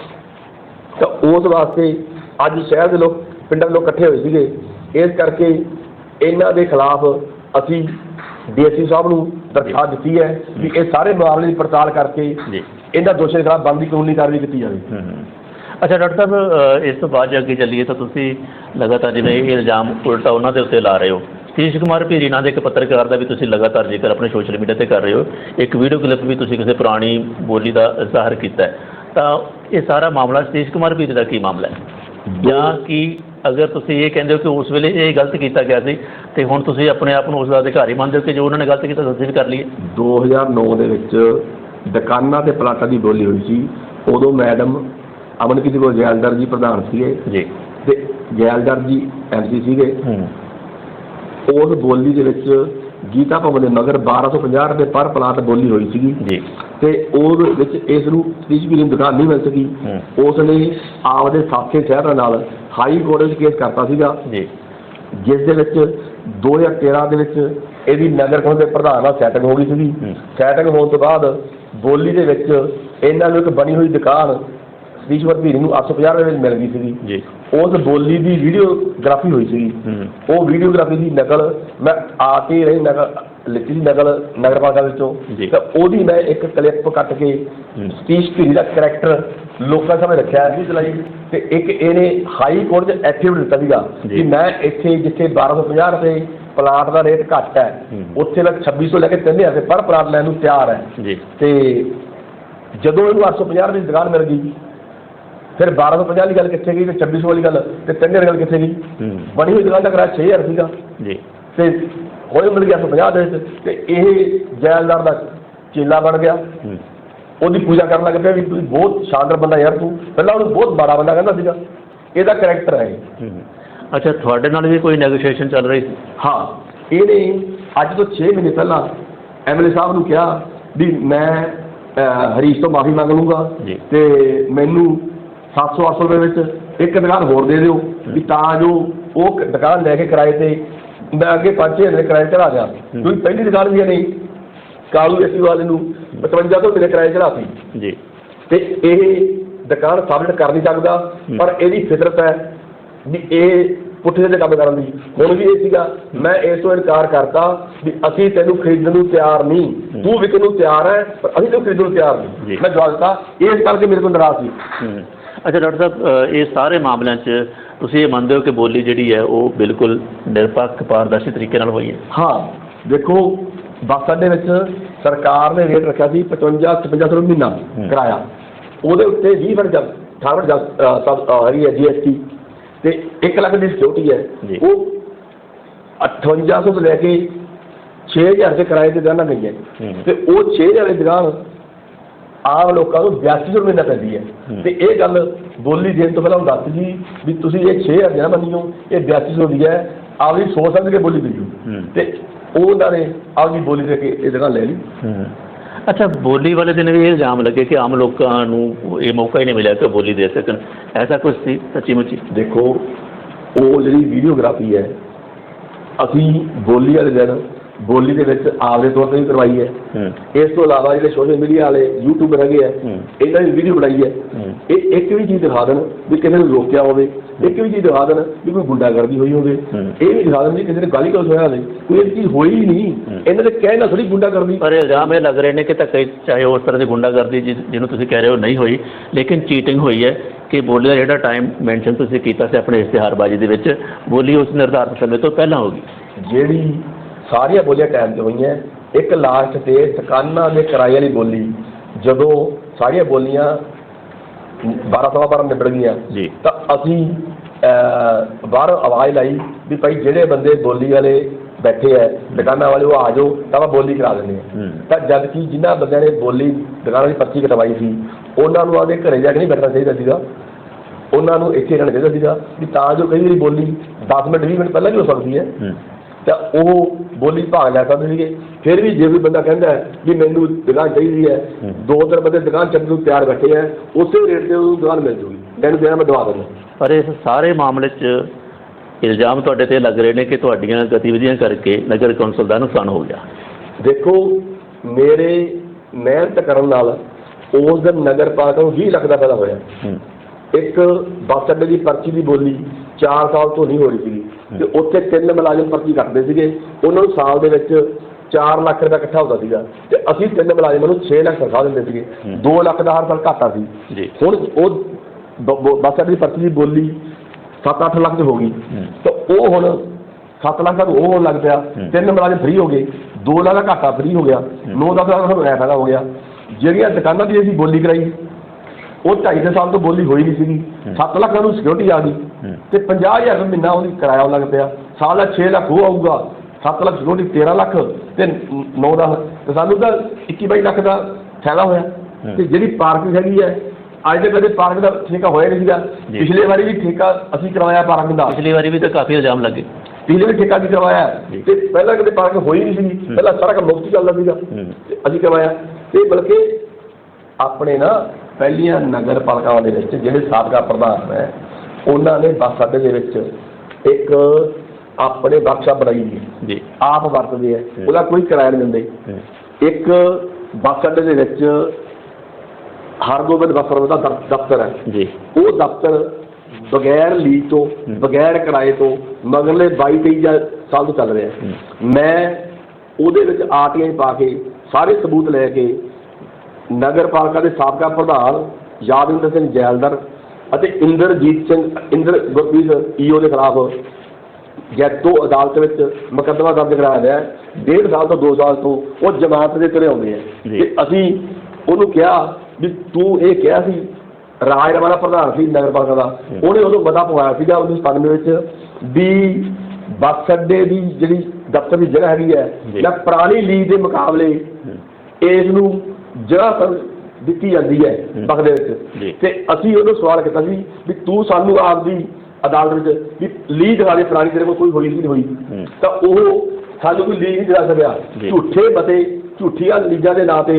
A: ਤਾਂ ਉਸ ਵਾਸਤੇ ਅੱਜ ਸ਼ਹਿਰ ਦੇ ਲੋਕ ਪਿੰਡਾਂ ਦੇ ਲੋਕ ਇਕੱਠੇ ਹੋਏ ਸੀਗੇ ਇਸ ਕਰਕੇ ਇਹਨਾਂ ਦੇ ਖਿਲਾਫ ਅਸੀਂ ਡੀਐਸਪੀ ਸਾਹਿਬ ਨੂੰ ਦਰਖਾਸਤ ਦਿੱਤੀ ਹੈ ਵੀ ਇਹ ਸਾਰੇ ਮਾਮਲੇ ਦੀ ਪੜਤਾਲ ਕਰਕੇ
B: ਜੀ।
A: ਇਹਨਾਂ ਦੋਸ਼ੀਆਂ ਦੇ ਖਿਲਾਫ ਬਣਦੀ ਕਾਨੂੰਨੀ ਕਾਰਵਾਈ ਕੀਤੀ ਜਾਵੇ।
B: ਅੱਛਾ ਡਾਕਟਰ ਸਾਹਿਬ ਇਸ ਤੋਂ ਬਾਅਦ ਜੇ ਅੱਗੇ ਚੱਲੀਏ ਤਾਂ ਤੁਸੀਂ ਲਗਾਤਾਰ ਜਿਵੇਂ ਇਹ ਇਲਜ਼ਾਮ ਉਲਟਾ ਉਹਨਾਂ ਦੇ ਉੱਤੇ ਲਾ ਰਹੇ ਹੋ। ਸਤੀਸ਼ ਕੁਮਾਰ ਭੀਰੀ ਨਾਂ ਦੇ ਇੱਕ ਪੱਤਰਕਾਰ ਦਾ ਵੀ ਤੁਸੀਂ ਲਗਾਤਾਰ ਜ਼ਿਕਰ ਆਪਣੇ ਸੋਸ਼ਲ ਮੀਡੀਆ ਤੇ ਕਰ ਰਹੇ ਹੋ ਇੱਕ ਵੀਡੀਓ ਕਲਿੱਪ ਵੀ ਤੁਸੀਂ ਕਿਸੇ ਪੁਰਾਣੀ ਬੋਲੀ ਦਾ ਜ਼ਾਹਰ ਕੀਤਾ ਤਾਂ ਇਹ ਸਾਰਾ ਮਾਮਲਾ ਸਤੀਸ਼ ਕੁਮਾਰ ਭੀਰੀ ਦਾ ਕੀ ਮਾਮਲਾ ਹੈ? ਜਾਂ ਕਿ ਅਗਰ ਤੁਸੀਂ ਇਹ ਕਹਿੰਦੇ ਹੋ ਕਿ ਉਸ ਵੇਲੇ ਇਹ ਗਲਤ ਕੀਤਾ ਗਿਆ ਸੀ ਤੇ ਹੁਣ ਤੁਸੀਂ ਆਪਣੇ ਆਪ ਨੂੰ ਉਸ ਦਾ ਅਧਿਕਾਰੀ ਮੰਨਦੇ ਹੋ ਕਿ ਜੋ ਉਹਨਾਂ ਨੇ ਗਲਤ ਕੀਤਾ ਤੁਸੀਂ ਵੀ ਕਰ ਲਈਏ?
A: 2009 ਦੇ ਵਿੱਚ ਦੁਕਾਨਾਂ ਤੇ ਪਲਾਟਾਂ ਦੀ ਬੋਲੀ ਹੋਈ ਸੀ। ਉਦੋਂ ਮੈਡਮ ਅਮਨਕੀਤ ਕੌਰ ਜੈਲਦਾਰ ਜੀ ਪ੍ਰਧਾਨ ਸੀਗੇ।
B: ਜੀ।
A: ਤੇ ਜੈਲਦਾਰ ਜੀ ਐਮਸੀ ਸੀਗੇ।
B: ਹੂੰ।
A: ਉਸ ਬੋਲੀ ਦੇ ਵਿੱਚ ਗੀਤਾ ਭਵਨ ਦੇ ਮਗਰ 1250 ਰੁਪਏ ਪਰ ਪਲਾਟ ਬੋਲੀ ਹੋਈ ਸੀਗੀ।
B: ਜੀ।
A: ਤੇ ਉਹਦੇ ਵਿੱਚ ਇਸ ਨੂੰ ਤੀਜ ਵੀ ਦੁਕਾਨ ਨਹੀਂ ਮਿਲ ਸਕੀ। ਉਸ ਨੇ ਆਪਦੇ ਸਾਥੀ ਸ਼ਹਿਰਾਂ ਨਾਲ ਹਾਈ ਕੋਰਟ ਵਿੱਚ ਕੇਸ ਕਰਤਾ ਸੀਗਾ।
B: ਜੀ।
A: ਜਿਸ ਦੇ ਵਿੱਚ 2013 ਦੇ ਵਿੱਚ ਇਹਦੀ ਨਗਰ ਕੌਂਸਲ ਦੇ ਪ੍ਰਧਾਨ ਨਾਲ ਸੈਟਿੰਗ ਹੋ ਗਈ ਸੀਗੀ। ਸੈਟਿੰਗ ਹੋਣ ਤੋਂ ਬਾਅਦ ਬੋਲੀ ਦੇ ਵਿੱਚ ਇਹਨਾਂ ਨੂੰ ਇੱਕ ਬਣੀ ਹੋਈ ਦੁਕਾਨ ਸਤੀਸ਼ਵਰ ਭੀਰੀ ਨੂੰ 850 ਰੁਪਏ ਵਿੱਚ ਮਿਲ ਗਈ ਸੀਗੀ।
B: ਜੀ।
A: ਉਸ ਬੋਲੀ ਦੀ ਵੀਡੀਓਗ੍ਰਾਫੀ ਹੋਈ ਸੀਗੀ। ਉਹ ਵੀਡੀਓਗ੍ਰਾਫੀ ਦੀ ਨਕਲ ਮੈਂ ਆ ਕੇ ਰਹੀ ਨਕਲ ਲਿਖੀ ਸੀ ਨਕਲ ਨਗਰਪਾਲਿਕਾ ਵਿੱਚੋਂ
B: ਜੀ।
A: ਤਾਂ ਉਹਦੀ ਮੈਂ ਇੱਕ ਕਲਿੱਪ ਕੱਟ ਕੇ
B: ਹੂੰ।
A: ਸਤੀਸ਼ ਭੀਰੀ ਦਾ ਕਰੈਕਟਰ ਲੋਕਾਂ ਸਾਹਮਣੇ ਰੱਖਿਆ ਚਲਾਈ ਤੇ ਇੱਕ ਇਹਨੇ ਹਾਈ ਕੋਰਟ 'ਚ ਐਫੀਡੇਵਿਟ ਦਿੱਤਾ ਸੀਗਾ
B: ਜੀ।
A: ਕਿ ਮੈਂ ਇੱਥੇ ਜਿੱਥੇ 1250 ਰੁਪਏ ਪਲਾਟ ਦਾ ਰੇਟ ਘੱਟ ਹੈ
B: ਹੂੰ।
A: ਉੱਥੇ ਮੈਂ 2600 ਲੈ ਕੇ 3000 ਰੁਪਏ ਪਰ ਪਲਾਟ ਲੈਣ ਨੂੰ ਤਿਆਰ ਹੈ
B: ਜੀ
A: ਤੇ ਜਦੋਂ ਇਹਨੂੰ 850 ਰੁਪਏ ਦੀ ਦੁਕਾਨ ਮਿਲ ਗਈ ਫਿਰ 1250 ਵਾਲੀ ਗੱਲ ਕਿੱਥੇ ਗਈ ਤੇ 2600 ਵਾਲੀ ਗੱਲ ਤੇ 3000 ਵਾਲੀ ਗੱਲ ਕਿੱਥੇ ਗਈ
B: ਹੂੰ
A: ਬਣੀ ਹੋਈ ਦੁਕਾਨ ਦਾ ਕਿਰਾਇਆ 6000 ਸੀਗਾ
B: ਜੀ
A: ਤੇ ਹੋਏ ਮਿਲ ਗਿਆ 150 ਦੇ ਵਿੱਚ ਤੇ ਇਹ ਜੈਲਦਾਰ ਦਾ ਚੇਲਾ ਬਣ ਗਿਆ। ਉਹਦੀ ਪੂਜਾ ਕਰਨ ਲੱਗ ਪਿਆ ਵੀ ਤੂੰ ਬਹੁਤ ਸ਼ਾਨਦਾਰ ਬੰਦਾ ਯਾਰ ਤੂੰ। ਪਹਿਲਾਂ ਉਹਨੂੰ ਬਹੁਤ ਮਾੜਾ ਬੰਦਾ ਕਹਿੰਦਾ ਸੀਗਾ। ਇਹਦਾ ਕਰੈਕਟਰ ਹੈ।
B: ਅੱਛਾ ਤੁਹਾਡੇ ਨਾਲ ਵੀ ਕੋਈ ਨੈਗੋਸ਼ੀਏਸ਼ਨ ਚੱਲ ਰਹੀ? ਸੀ
A: ਹਾਂ ਇਹਨੇ ਅੱਜ ਤੋਂ 6 ਮਹੀਨੇ ਪਹਿਲਾਂ ਐਮਐਲਏ ਸਾਹਿਬ ਨੂੰ ਕਿਹਾ ਵੀ ਮੈਂ ਹਰੀਸ਼ ਤੋਂ ਮਾਫੀ ਮੰਗ ਲੂੰਗਾ। ਤੇ ਮੈਨੂੰ 700 800 ਰੁਪਏ ਵਿੱਚ ਇੱਕ ਦੁਕਾਨ ਹੋਰ ਦੇ ਦਿਓ। ਵੀ ਤਾਂ ਜੋ ਉਹ ਦੁਕਾਨ ਲੈ ਕੇ ਕਿਰਾਏ ਤੇ ਮੈਂ ਅੱਗੇ 5000 ਦੇ ਕਿਰਾਏ ਚੜਾ ਦਿਆਂ। ਕਿਉਂਕਿ ਪਹਿਲੀ ਦੁਕਾਨ ਵੀ ਨਹੀਂ। ਕਾਲੂ ਏਸੀ ਵਾਲੇ ਨੂੰ 55 ਤੋਂ ਮੇਰੇ ਕਿਰਾਏ ਚੜਾਤੀ
B: ਜੀ।
A: ਤੇ ਇਹ ਦੁਕਾਨ ਸਾਬਿਤ ਕਰ ਨਹੀਂ ਸਕਦਾ। ਪਰ ਇਹਦੀ ਫਿਤਰਤ ਹੈ ਵੀ ਇਹ ਪੁੱਠੇ ਦੇ ਕੰਮ ਕਰਨ ਦੀ। ਹੁਣ ਵੀ ਇਹ ਸੀਗਾ ਮੈਂ ਇਸ ਤੋਂ ਇਨਕਾਰ ਕਰਤਾ ਵੀ ਅਸੀਂ ਤੈਨੂੰ ਖਰੀਦਣ ਨੂੰ ਤਿਆਰ ਨਹੀਂ। ਤੂੰ ਵਿਕਣ ਨੂੰ ਤਿਆਰ ਹੈ ਪਰ ਅਸੀਂ ਤੈਨੂੰ ਖਰੀਦਣ ਨੂੰ ਤਿਆਰ। ਨਹੀਂ। ਮੈਂ ਜਵਾਬ ਦਿੱਤਾ ਇਸ ਕਰਕੇ ਮੇਰੇ ਤੋਂ ਨਾਰਾਜ਼ ਸੀ।
B: ਅੱਛਾ ਡਾਕਟਰ ਸਾਹਿਬ ਇਹ ਸਾਰੇ ਮਾਮਲਿਆਂ 'ਚ ਤੁਸੀਂ ਇਹ ਮੰਨਦੇ ਹੋ ਕਿ ਬੋਲੀ ਜਿਹੜੀ ਹੈ ਉਹ ਬਿਲਕੁਲ ਨਿਰਪੱਖ ਪਾਰਦਰਸ਼ੀ ਤਰੀਕੇ ਨਾਲ ਹੋਈ ਹੈ
A: ਹਾਂ ਦੇਖੋ ਬੱਸ ਅੱਡੇ ਵਿੱਚ ਸਰਕਾਰ ਨੇ ਰੇਟ ਰੱਖਿਆ ਸੀ 55 56 ਰੁਪਏ ਮਹੀਨਾ। ਕਿਰਾਇਆ ਉਹਦੇ ਉੱਤੇ 20 ਫਟ ਜਦ 18 ਫਟ ਜਦ ਸਭ ਹੈਗੀ ਹੈ ਜੀਐਸਟੀ ਤੇ 1 ਲੱਖ ਦੀ ਸਿਕਿਉਰਿਟੀ ਹੈ। ਉਹ 5800 ਤੋਂ ਲੈ ਕੇ 6000 ਦੇ ਕਿਰਾਏ ਤੇ ਦੁਕਾਨਾਂ ਗਈਆਂ
B: ਹੂੰ।
A: ਤੇ ਉਹ 6000 ਦੀ ਦੁਕਾਨ ਆਮ ਲੋਕਾਂ ਨੂੰ 8200 ਰੁਪਏ ਦਾ ਪੈਂਦੀ ਹੈ। ਤੇ ਇਹ ਗੱਲ ਬੋਲੀ ਦੇਣ ਤੋਂ ਪਹਿਲਾਂ ਦੱਸ ਜੀ ਵੀ ਤੁਸੀਂ ਇਹ 6000 ਨਾ ਮੰਨਿਓ ਇਹ 8200 ਦੀ ਹੈ ਆਪਦੀ ਸੋਚ ਸਮਝ ਕੇ ਬੋਲੀ ਦਿਓ। ਤੇ ਉਹਨਾਂ ਨੇ ਆਪਦੀ ਬੋਲੀ ਦੇ ਕੇ ਇਹ ਦੁਕਾਨ ਲੈ ਲਈ।
B: ਅੱਛਾ ਬੋਲੀ ਵਾਲੇ ਦਿਨ ਵੀ ਇਹ ਇਲਜ਼ਾਮ ਲੱਗੇ ਕਿ ਆਮ ਲੋਕਾਂ ਨੂੰ ਇਹ ਮੌਕਾ ਹੀ ਨਹੀਂ ਮਿਲਿਆ ਕਿ ਬੋਲੀ ਦੇ ਸਕਣ ਐਸਾ ਕੁਝ ਸੀ ਸੱਚੀ ਮੁੱਚੀ
A: ਦੇਖੋ ਉਹ ਜਿਹੜੀ ਵੀਡੀਓਗ੍ਰਾਫੀ ਹੈ ਅਸੀਂ ਬੋਲੀ ਵਾਲੇ ਦਿਨ ਬੋਲੀ ਦੇ ਵਿੱਚ ਆਪਦੇ ਤੌਰ ਤੇ ਵੀ ਕਰਵਾਈ ਹੈ
B: ਹੂੰ
A: ਇਸ ਤੋਂ ਇਲਾਵਾ ਜਿਹੜੇ ਸੋਸ਼ਲ ਮੀਡੀਆ ਵਾਲੇ ਯੂਟਿਊਬਰ ਹੈਗੇ ਆ
B: ਹੂੰ।
A: ਇਹਨਾਂ ਦੀ ਵੀਡੀਓ ਬਣਾਈ ਹੈ
B: ਹੂੰ।
A: ਇਹ ਇੱਕ ਵੀ ਚੀਜ਼ ਦਿਖਾ ਦੇਣ ਵੀ ਕਿਸੇ ਨੂੰ ਰੋਕਿਆ ਹੋਵੇ ਇੱਕ ਵੀ ਚੀਜ਼ ਦਿਖਾ ਦੇਣ ਵੀ ਕੋਈ ਗੁੰਡਾਗਰਦੀ ਹੋਈ ਹੋਵੇ
B: ਹੂੰ।
A: ਇਹ ਵੀ ਦਿਖਾ ਦੇਣ ਵੀ ਕਿਸੇ ਨੇ ਗਾਲੀ ਗਲੋਚ ਹੋਇਆ ਹੋਵੇ ਕੋਈ ਇਹ ਚੀਜ਼ ਹੋਈ ਹੀ ਨਹੀਂ
B: ਹੂੰ।
A: ਇਹਨਾਂ ਦੇ ਕਹਿਣ ਨਾਲ ਥੋੜੀ ਗੁੰਡਾਗਰਦੀ
B: ਪਰ ਇਲਜ਼ਾਮ ਇਹ ਲੱਗ ਰਹੇ ਨੇ ਕਿ ਧੱਕੇ ਚਾਹੇ ਉਸ ਤਰ੍ਹਾਂ ਦੀ ਗੁੰਡਾਗਰਦੀ ਜਿਹਨੂੰ ਤੁਸੀਂ ਕਹਿ ਰਹੇ ਹੋ ਨਹੀਂ ਹੋਈ ਲੇਕਿਨ ਚੀਟਿੰਗ ਹੋਈ ਹੈ ਕਿ ਬੋਲੀ ਦਾ ਜਿਹੜਾ ਟਾਈਮ ਮੈਂਸ਼ਨ ਤੁਸੀਂ ਕੀਤਾ ਸੀ ਆਪਣੇ ਇਸ਼ਤਿਹਾਰਬਾਜ਼ੀ ਦੇ ਵਿੱਚ ਬੋਲੀ ਉਸ ਨਿਰਧਾਰਤ ਸਮੇਂ ਤੋਂ ਪਹਿਲਾਂ ਹੋਗੀ
A: ਜਿਹੜੀ ਸਾਰੀਆਂ ਬੋਲੀਆਂ ਟਾਈਮ ਤੇ ਹੋਈਆਂ। ਇੱਕ ਲਾਸਟ ਤੇ ਦੁਕਾਨਾਂ ਦੇ ਕਿਰਾਏ ਵਾਲੀ ਬੋਲੀ। ਜਦੋਂ ਸਾਰੀਆਂ ਬੋਲੀਆਂ 12 ਸਵਾ 12 ਨਿਬੜ ਗਈਆਂ
B: ਜੀ।
A: ਤਾਂ ਅਸੀਂ ਬਾਹਰ ਆਵਾਜ਼ ਲਾਈ ਵੀ ਭਾਈ ਜਿਹੜੇ ਬੰਦੇ ਬੋਲੀ ਵਾਲੇ ਬੈਠੇ ਐ ਦੁਕਾਨਾਂ ਵਾਲੇ ਉਹ ਆ ਜਾਓ ਤਾਂ ਆਪਾਂ ਬੋਲੀ ਕਰਾ ਦਿੰਦੇ ਆ।
B: ਹੂੰ।
A: ਤਾਂ ਜਦ ਕਿ ਜਿਨ੍ਹਾਂ ਬੰਦਿਆਂ ਨੇ ਬੋਲੀ ਦੁਕਾਨਾਂ ਦੀ ਪਰਚੀ ਕਟਵਾਈ ਸੀ ਉਹਨਾਂ ਨੂੰ ਆਦੇ ਘਰੇ ਜਾ ਕੇ ਨਹੀਂ ਬੈਠਣਾ ਚਾਹੀਦਾ ਸੀਗਾ। ਉਹਨਾਂ ਨੂੰ ਇੱਥੇ ਰਹਿਣਾ ਚਾਹੀਦਾ ਸੀਗਾ ਵੀ ਤਾਂ ਜੋ ਕਈ ਵਾਰੀ ਬੋਲੀ 10 ਮਿੰਟ 20 ਮਿੰਟ ਪਹਿਲਾਂ ਵੀ ਹੋ ਸਕਦੀ ਹੂੰ। ਤਾਂ ਉਹ ਬੋਲੀ ਭਾਗ ਲੈ ਸਕਦੇ ਸੀਗੇ ਫਿਰ ਵੀ ਜੇ ਕੋਈ ਬੰਦਾ ਕਹਿੰਦਾ ਹੈ ਵੀ ਮੈਨੂੰ ਦੁਕਾਨ ਚਾਹੀਦੀ ਹੈ
B: ਹੂੰ।
A: ਦੋ ਤਿੰਨ ਬੰਦੇ ਦੁਕਾਨ ਚੱਲਣ ਨੂੰ ਤਿਆਰ ਬੈਠੇ ਹੈ ਉਸੇ ਰੇਟ ਤੇ ਉਹਨੂੰ ਦੁਕਾਨ ਮਿਲ ਜੂਗੀ। ਮੈਨੂੰ ਦੇਣਾ ਮੈਂ ਦਵਾ ਦਿੰਦਾ।
B: ਪਰ ਇਸ ਸਾਰੇ ਮਾਮਲੇ 'ਚ ਇਲਜ਼ਾਮ ਤੁਹਾਡੇ ਤੇ ਲੱਗ ਰਹੇ ਨੇ ਕਿ ਤੁਹਾਡੀਆਂ ਗਤੀਵਿਧੀਆਂ ਕਰਕੇ ਨਗਰ ਕੌਂਸਲ ਦਾ ਨੁਕਸਾਨ ਹੋ ਗਿਆ।
A: ਦੇਖੋ ਮੇਰੇ ਮਿਹਨਤ ਕਰਨ ਨਾਲ ਉਸ ਦਿਨ ਨਗਰ ਪਾਲਿਕਾ ਨੂੰ 20 ਲੱਖ ਦਾ ਫਾਇਦਾ ਹੋਇਆ।
B: ਹੂੰ।
A: ਇੱਕ ਬੱਸ ਅੱਡੇ ਦੀ ਪਰਚੀ ਦੀ ਬੋਲੀ 4 ਸਾਲ ਤੋਂ ਨਹੀਂ ਹੋ ਰਹੀ ਸੀਗੀ। ਤੇ ਉੱਥੇ ਤਿੰਨ ਮੁਲਾਜ਼ਮ ਪਰਚੀ ਕੱਟਦੇ ਸੀਗੇ। ਉਹਨਾਂ ਨੂੰ ਸਾਲ ਦੇ ਵਿੱਚ 4 ਲੱਖ ਰੁਪਏ ਇਕੱਠਾ ਹੁੰਦਾ ਸੀਗਾ। ਤੇ ਅਸੀਂ ਤਿੰਨ ਮੁਲਾਜ਼ਮਾਂ ਨੂੰ 6 ਲੱਖ ਤਨਖਾਹ ਦਿੰਦੇ ਸੀਗੇ।
B: ਹੂੰ।
A: 2 ਲੱਖ ਦਾ ਹਰ ਸਾਲ ਘਾਟਾ ਸੀ। ਹੁਣ ਉਹ ਬੱਸ ਦੀ ਪਰਚੀ ਦੀ ਬੋਲੀ 7-8 ਲੱਖ ਚ ਹੋ ਗਈ। ਤਾਂ ਉਹ ਹੁਣ 7 ਲੱਖ ਦਾ ਉਹ ਹੋਣ ਲੱਗ ਪਿਆ। ਤਿੰਨ ਮੁਲਾਜ਼ਮ ਫ੍ਰੀ ਹੋ ਗਏ। 2 ਲੱਖ ਦਾ ਘਾਟਾ ਫ੍ਰੀ ਹੋ ਗਿਆ। 9-10 ਲੱਖ ਦਾ ਐ ਫਾਇਦਾ ਹੋ ਗਿਆ। ਜਿਹੜੀਆਂ ਦੁਕਾਨਾਂ ਦੀ ਅਸੀਂ ਬੋਲੀ ਕਰਾਈ ਉਹ ਢਾਈ ਦੇ ਸਾਲ ਤੋਂ ਬੋਲੀ ਹੋਈ ਨਹੀਂ ਸੀਗੀ। 7 ਲੱਖ ਨੂੰ ਸਿਕਿਉਰਿਟੀ ਆ ਗਈ। ਤੇ 50000 ਰੁਪਏ ਮਹੀਨਾ ਉਹਦੀ ਕਿਰਾਇਆ ਲੱਗ ਪਿਆ ਸਾਲ ਦਾ 6 ਲੱਖ ਉਹ ਆਊਗਾ 7 ਲੱਖ ਸਿਕਿਉਰਿਟੀ 13 ਲੱਖ ਤੇ 9 ਦਾ ਤੇ ਸਾਨੂੰ ਤਾਂ 21 22 ਲੱਖ ਦਾ ਫਾਇਦਾ ਹੋਇਆ। ਤੇ ਜਿਹੜੀ ਪਾਰਕਿੰਗ ਹੈਗੀ ਹੈ ਅੱਜ ਤੱਕ ਕਦੇ ਪਾਰਕ ਦਾ ਠੇਕਾ ਹੋਇਆ ਨਹੀਂ ਸੀਗਾ। ਪਿਛਲੇ ਵਾਰੀ ਵੀ ਠੇਕਾ ਅਸੀਂ ਕਰਵਾਇਆ ਪਾਰਕਿੰਗ ਦਾ।
B: ਪਿਛਲੀ ਵਾਰੀ ਵੀ ਤਾਂ ਕਾਫੀ ਇਲਜ਼ਾਮ ਲੱਗੇ।
A: ਪਿਛਲੇ ਵੀ ਠੇਕਾ ਕੀ ਕਰਵਾਇਆ। ਤੇ ਪਹਿਲਾਂ ਕਦੇ ਪਾਰਕ ਹੋਈ ਨਹੀਂ ਸੀ ਪਹਿਲਾਂ ਸਾਰਾ ਕੰਮ ਮੁਫਤ ਚੱਲਦਾ ਸੀਗਾ। ਤੇ ਅਸੀਂ ਕਰਵਾਇਆ। ਤੇ ਬਲਕਿ ਆਪਣੇ ਨਾ ਪਹਿਲੀਆਂ ਨਗਰ ਪਾਲਿਕਾਵਾਂ ਦੇ ਵਿੱਚ ਜਿਹੜੇ ਸਾਬਕਾ ਪ੍ਰਧਾਨ ਹੈ ਉਹਨਾਂ ਨੇ ਬੱਸ ਅੱਡੇ ਦੇ ਵਿੱਚ ਇੱਕ ਆਪਣੇ ਵਰਕਸ਼ਾਪ ਬਣਾਈ ਹੈ।
B: ਜੀ।
A: ਆਪ ਵਰਤਦੇ ਆ। ਉਹਦਾ ਕੋਈ ਕਿਰਾਇਆ ਨਹੀਂ ਦਿੰਦੇ। ਇੱਕ ਬੱਸ ਅੱਡੇ ਦੇ ਵਿੱਚ ਹਰਗੋਬਿੰਦ ਬੱਸ ਅੱਡੇ ਦਾ ਦਫ਼- ਦਫ਼ਤਰ ਹੈ।
B: ਜੀ।
A: ਉਹ ਦਫ਼ਤਰ ਬਗੈਰ ਲੀਜ਼ ਤੋਂ ਬਗੈਰ ਕਿਰਾਏ ਤੋਂ ਮਗਰਲੇ 22 23 ਜਾਂ ਸਾਲ ਤੋਂ ਚੱਲ ਰਿਹਾ ਹੈ। ਮੈਂ ਉਹਦੇ ਵਿੱਚ ਆਰਟੀਆਈ ਪਾ ਕੇ ਸਾਰੇ ਸਬੂਤ ਲੈ ਕੇ ਨਗਰ ਪਾਲਿਕਾ ਦੇ ਸਾਬਕਾ ਪ੍ਰਧਾਨ ਯਾਦਵਿੰਦਰ ਸਿੰਘ ਜੈਲਦਰ ਅਤੇ ਇੰਦਰਜੀਤ ਸਿੰਘ ਇੰਦਰ ਗੁਰਪ੍ਰੀਤ ਈਓ ਦੇ ਖਿਲਾਫ ਜੈਤੋ ਅਦਾਲਤ ਵਿੱਚ ਮੁਕੱਦਮਾ ਦਰਜ ਕਰਾਇਆ ਗਿਆ। ਡੇਢ ਸਾਲ ਤੋਂ 2 ਸਾਲ ਤੋਂ ਉਹ ਜ਼ਮਾਨਤ ਦੇ ਤੁਰੇ ਆਉਂਦੇ ਆ। ਤੇ ਅਸੀਂ ਉਹਨੂੰ ਕਿਹਾ ਵੀ ਤੂੰ ਇਹ ਕਿਹਾ ਸੀ ਰਾਜ ਰਵਾਨਾ ਪ੍ਰਧਾਨ ਸੀ ਨਗਰ ਪਾਲਿਕਾ ਦਾ ਉਹਨੇ ਉਦੋਂ ਮਤਾ ਪਵਾਇਆ ਸੀਗਾ 1997 ਵਿੱਚ ਵੀ ਬੱਸ ਅੱਡੇ ਦੀ ਜਿਹੜੀ ਦਫ਼ਤਰ ਦੀ ਜਗ੍ਹਾ ਹੈਗੀ ਹੈ
B: ਜੀ।
A: ਪੁਰਾਣੀ ਲੀਜ਼ ਦੇ ਮੁਕਾਬਲੇ ਇਸ ਨੂੰ ਜਗ੍ਹਾ ਦਿੱਤੀ ਜਾਂਦੀ ਹੈ। ਬਖ ਦੇ। ਵਿੱਚ ਤੇ ਅਸੀਂ ਉਹਨੂੰ ਸਵਾਲ ਕੀਤਾ ਸੀ ਵੀ ਤੂੰ ਸਾਨੂੰ ਆਪਦੀ ਅਦਾਲਤ ਵਿੱਚ ਵੀ ਦਿਖਾ ਦੇ ਪੁਰਾਣੀ ਤੇਰੇ ਕੋਲ ਕੋਈ ਹੋਈ ਨਹੀਂ ਹੋਈ ਤਾਂ ਉਹ ਸਾਨੂੰ ਕੋਈ ਲੀਜ਼ ਨਹੀਂ ਦਿਲਾ ਸਕਿਆ। ਝੂਠੇ ਬਤੇ ਝੂਠੀਆਂ ਲੀਜ਼ਾਂ ਦੇ ਨਾਂ ਤੇ।